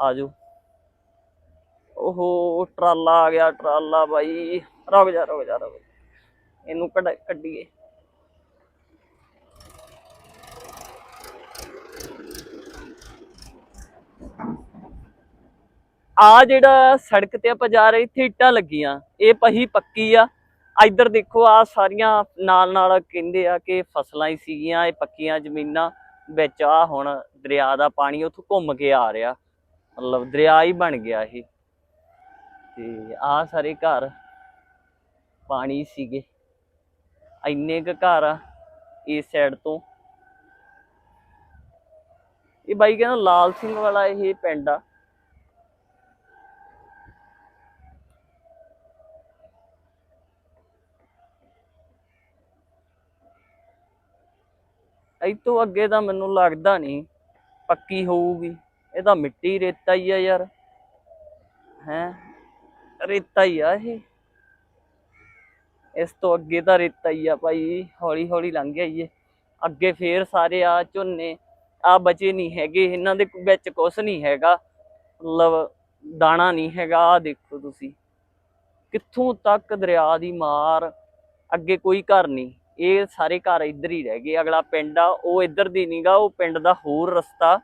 ਆਜੋ। ਓਹੋ, ਟਰਾਲਾ ਆ ਗਿਆ, ਟਰਾਲਾ ਬਾਈ। ਰੁਕ ਜਾ ਰੁਕ ਜਾ, ਰੁਕ ਇਹਨੂੰ ਕੱਢੀਏ। ਆ ਜਿਹੜਾ ਸੜਕ ਤੇ ਆਪਾਂ ਜਾ ਰਹੇ, ਇੱਥੇ ਇੱਟਾਂ ਲੱਗੀਆਂ। ਇਹ ਪਹੀ ਪੱਕੀ ਆ। ਇੱਧਰ ਦੇਖੋ, ਆ ਸਾਰੀਆਂ ਨਾਲ ਨਾਲ ਕਹਿੰਦੇ ਆ ਕਿ ਫਸਲਾਂ ਹੀ ਸੀਗੀਆਂ, ਇਹ ਪੱਕੀਆਂ ਜ਼ਮੀਨਾਂ। ਵਿੱਚ ਆ ਹੁਣ ਦਰਿਆ ਦਾ ਪਾਣੀ ਉੱਥੋਂ ਘੁੰਮ ਕੇ ਆ ਰਿਹਾ। ਮਤਲਬ ਦਰਿਆ ਹੀ ਬਣ ਗਿਆ ਇਹ। ਤੇ ਆ ਸਾਰੇ ਘਰ ਪਾਣੀ ਸੀਗੇ। ਇੰਨੇ ਕੁ ਘਰ ਆ ਇਸ ਸਾਈਡ ਤੋਂ। ਇਹ ਬਾਈ ਕਹਿੰਦਾ ਲਾਲ ਸਿੰਘ ਵਾਲਾ ਇਹ ਪਿੰਡ ਆ। ਇਹ ਤੋਂ ਅੱਗੇ ਤਾਂ ਮੈਨੂੰ ਲੱਗਦਾ ਨਹੀਂ ਪੱਕੀ ਹੋਊਗੀ। ਇਹ ਤਾਂ ਮਿੱਟੀ ਰੇਤਾ ਹੀ ਆ ਯਾਰ। ਹੈ? ਰੇਤਾ ਹੀ ਆ ਇਹ। ਇਸ ਤੋਂ ਅੱਗੇ ਤਾਂ ਰੇਤਾ ਹੀ ਆ ਭਾਈ। ਹੌਲੀ ਹੌਲੀ ਲੰਘ ਜਾਈਏ ਅੱਗੇ ਫੇਰ ਸਾਰੇ ਆ ਝੋਨੇ। ਆ ਬਚੇ ਨਹੀਂ ਹੈਗੇ। ਇਹਨਾਂ ਦੇ ਵਿੱਚ ਕੁਛ ਨਹੀਂ ਹੈਗਾ। ਮਤਲਬ ਦਾਣਾ ਨਹੀਂ ਹੈਗਾ। ਆ ਦੇਖੋ ਤੁਸੀਂ। ਕਿੱਥੋਂ ਤੱਕ ਦਰਿਆ ਦੀ ਮਾਰ। ਅੱਗੇ ਕੋਈ ਘਰ ਨਹੀਂ। ਇਹ ਸਾਰੇ ਘਰ ਇੱਧਰ ਹੀ ਰਹਿ ਗਏ। ਅਗਲਾ ਪਿੰਡ ਆ, ਉਹ ਇੱਧਰ ਦੀ ਨਹੀਂਗਾ ਉਹ ਪਿੰਡ ਦਾ ਹੋਰ ਰਸਤਾ।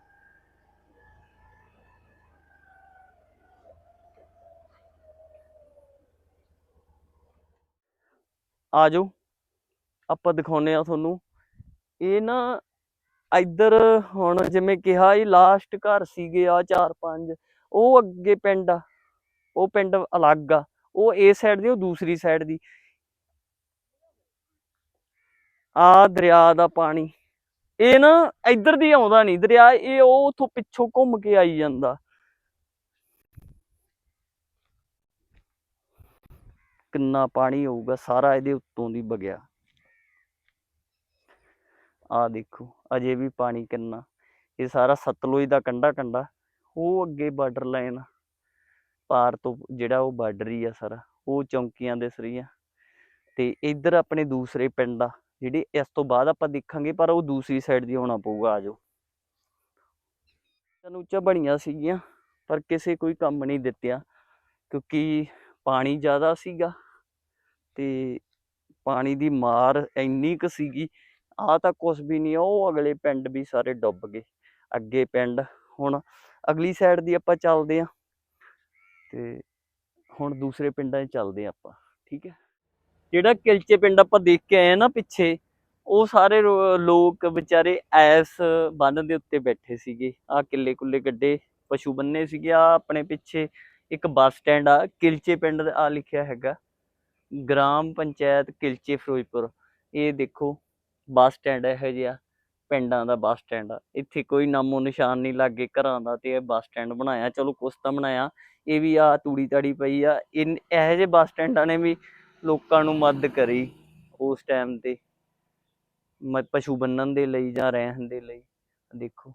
ਆ ਜਾਓ ਆਪਾਂ ਦਿਖਾਉਨੇ ਆ ਤੁਹਾਨੂੰ। ਇਹ ਨਾ ਇੱਧਰ ਹੁਣ ਜਿਵੇਂ ਕਿਹਾ, ਇਹ ਲਾਸਟ ਘਰ ਸੀਗੇ ਆ ਚਾਰ ਪੰਜ। ਉਹ ਅੱਗੇ ਪਿੰਡ ਆ, ਉਹ ਪਿੰਡ ਅਲੱਗ ਆ। ਉਹ ਇਸ ਸਾਈਡ ਦੀ, ਉਹ ਦੂਸਰੀ ਸਾਈਡ ਦੀ। ਆ ਦਰਿਆ ਦਾ ਪਾਣੀ। ਇਹ ਨਾ ਇੱਧਰ ਦੀ ਆਉਂਦਾ ਨਹੀਂ, ਦਰਿਆ ਇਹ ਉਹ ਉਥੋਂ ਪਿੱਛੋਂ ਘੁੰਮ ਕੇ ਆਈ ਜਾਂਦਾ। ਕਿੰਨਾ ਪਾਣੀ ਹੋਊਗਾ, ਸਾਰਾ ਇਹਦੇ ਉੱਤੋਂ ਦੀ ਵਗਿਆ। ਆ ਦੇਖੋ, ਅਜੇ ਵੀ ਪਾਣੀ ਕਿੰਨਾ। ਇਹ ਸਾਰਾ ਸਤਲੁਜ ਦਾ ਕੰਢਾ ਕੰਢਾ ਉਹ ਅੱਗੇ ਬਾਰਡਰ ਲਾਈਨ ਪਾਰ ਤੋਂ ਜਿਹੜਾ ਉਹ ਬਾਰਡਰ ਹੀ ਆ ਸਾਰਾ, ਉਹ ਚੌਂਕੀਆਂ ਦੇ ਸਰੀਆ ਤੇ ਇੱਧਰ ਆਪਣੇ ਦੂਸਰੇ ਪਿੰਡ ਆ। ਜਿਹੜੀ ਇਸ ਤੋਂ ਬਾਅਦ ਆਪਾਂ ਦੇਖਾਂਗੇ ਪਰ ਉਹ ਦੂਸਰੀ ਸਾਈਡ ਦੀ ਹੋਣਾ ਪਊਗਾ ਆਜੋ ਉੱਚਾ ਬਣੀਆਂ ਸੀਗੀਆਂ ਪਰ ਕਿਸੇ ਕੋਈ ਕੰਮ ਨਹੀਂ ਦਿੱਤਿਆ ਕਿਉਂਕਿ ਪਾਣੀ ਜ਼ਿਆਦਾ ਸੀਗਾ ਤੇ ਪਾਣੀ ਦੀ ਮਾਰ ਇੰਨੀ ਕੁ ਸੀਗੀ ਆ ਤਾਂ ਕੁਝ ਵੀ ਨਹੀਂ ਆ, ਉਹ ਅਗਲੇ ਪਿੰਡ ਵੀ ਸਾਰੇ ਡੁੱਬ ਗਏ ਅੱਗੇ ਪਿੰਡ ਹੁਣ ਅਗਲੀ ਸਾਈਡ ਦੀ ਆਪਾਂ ਚੱਲਦੇ ਆ ਤੇ ਹੁਣ ਦੂਸਰੇ ਪਿੰਡਾਂ 'ਚ ਚੱਲਦੇ ਆ ਆਪਾਂ ਠੀਕ ਹੈ? ਜਿਹੜਾ ਕਿਲਚੇ ਪਿੰਡ ਆਪਾਂ ਦੇਖ ਕੇ ਆਏ ਆ ਨਾ ਪਿੱਛੇ, ਉਹ ਸਾਰੇ ਲੋਕ ਵਿਚਾਰੇ ਐਸ ਬੰਨ ਦੇ ਉੱਤੇ ਬੈਠੇ ਸੀਗੇ। ਆ ਕਿੱਲੇ ਕੁੱਲੇ ਗੱਡੇ, ਪਸ਼ੂ ਬੰਨੇ ਸੀਗੇ ਆ ਆਪਣੇ ਪਿੱਛੇ ਇੱਕ ਬੱਸ ਸਟੈਂਡ ਆ, ਕਿਲਚੇ ਪਿੰਡ ਆ ਲਿਖਿਆ ਹੈਗਾ। ਗ੍ਰਾਮ ਪੰਚਾਇਤ ਕਿਲਚੇ ਫਿਰੋਜ਼ਪੁਰ। ਇਹ ਦੇਖੋ, ਬੱਸ ਸਟੈਂਡ ਇਹੋ ਜਿਹਾ, ਪਿੰਡਾਂ ਦਾ ਬੱਸ ਸਟੈਂਡ ਆ। ਇੱਥੇ ਕੋਈ ਨਾਮੋ ਨਿਸ਼ਾਨ ਨਹੀਂ ਲੱਗੇ ਘਰਾਂ ਦਾ ਤੇ ਇਹ ਬੱਸ ਸਟੈਂਡ ਬਣਾਇਆ। ਚਲੋ ਕੁਛ ਤਾਂ ਬਣਾਇਆ। ਇਹ ਵੀ ਆ ਤੂੜੀ ਤਾੜੀ ਪਈ ਆ। ਇਨ, ਇਹੋ ਜਿਹੇ ਬੱਸ ਸਟੈਂਡਾਂ ਨੇ ਵੀ ਲੋਕਾਂ ਨੂੰ ਮਦਦ ਕਰੀ ਉਸ ਟਾਈਮ ਤੇ, ਮ- ਪਸ਼ੂ ਬੰਨਣ ਦੇ ਲਈ ਜਾਂ ਰਹਿਣ ਦੇ ਲਈ। ਦੇਖੋ।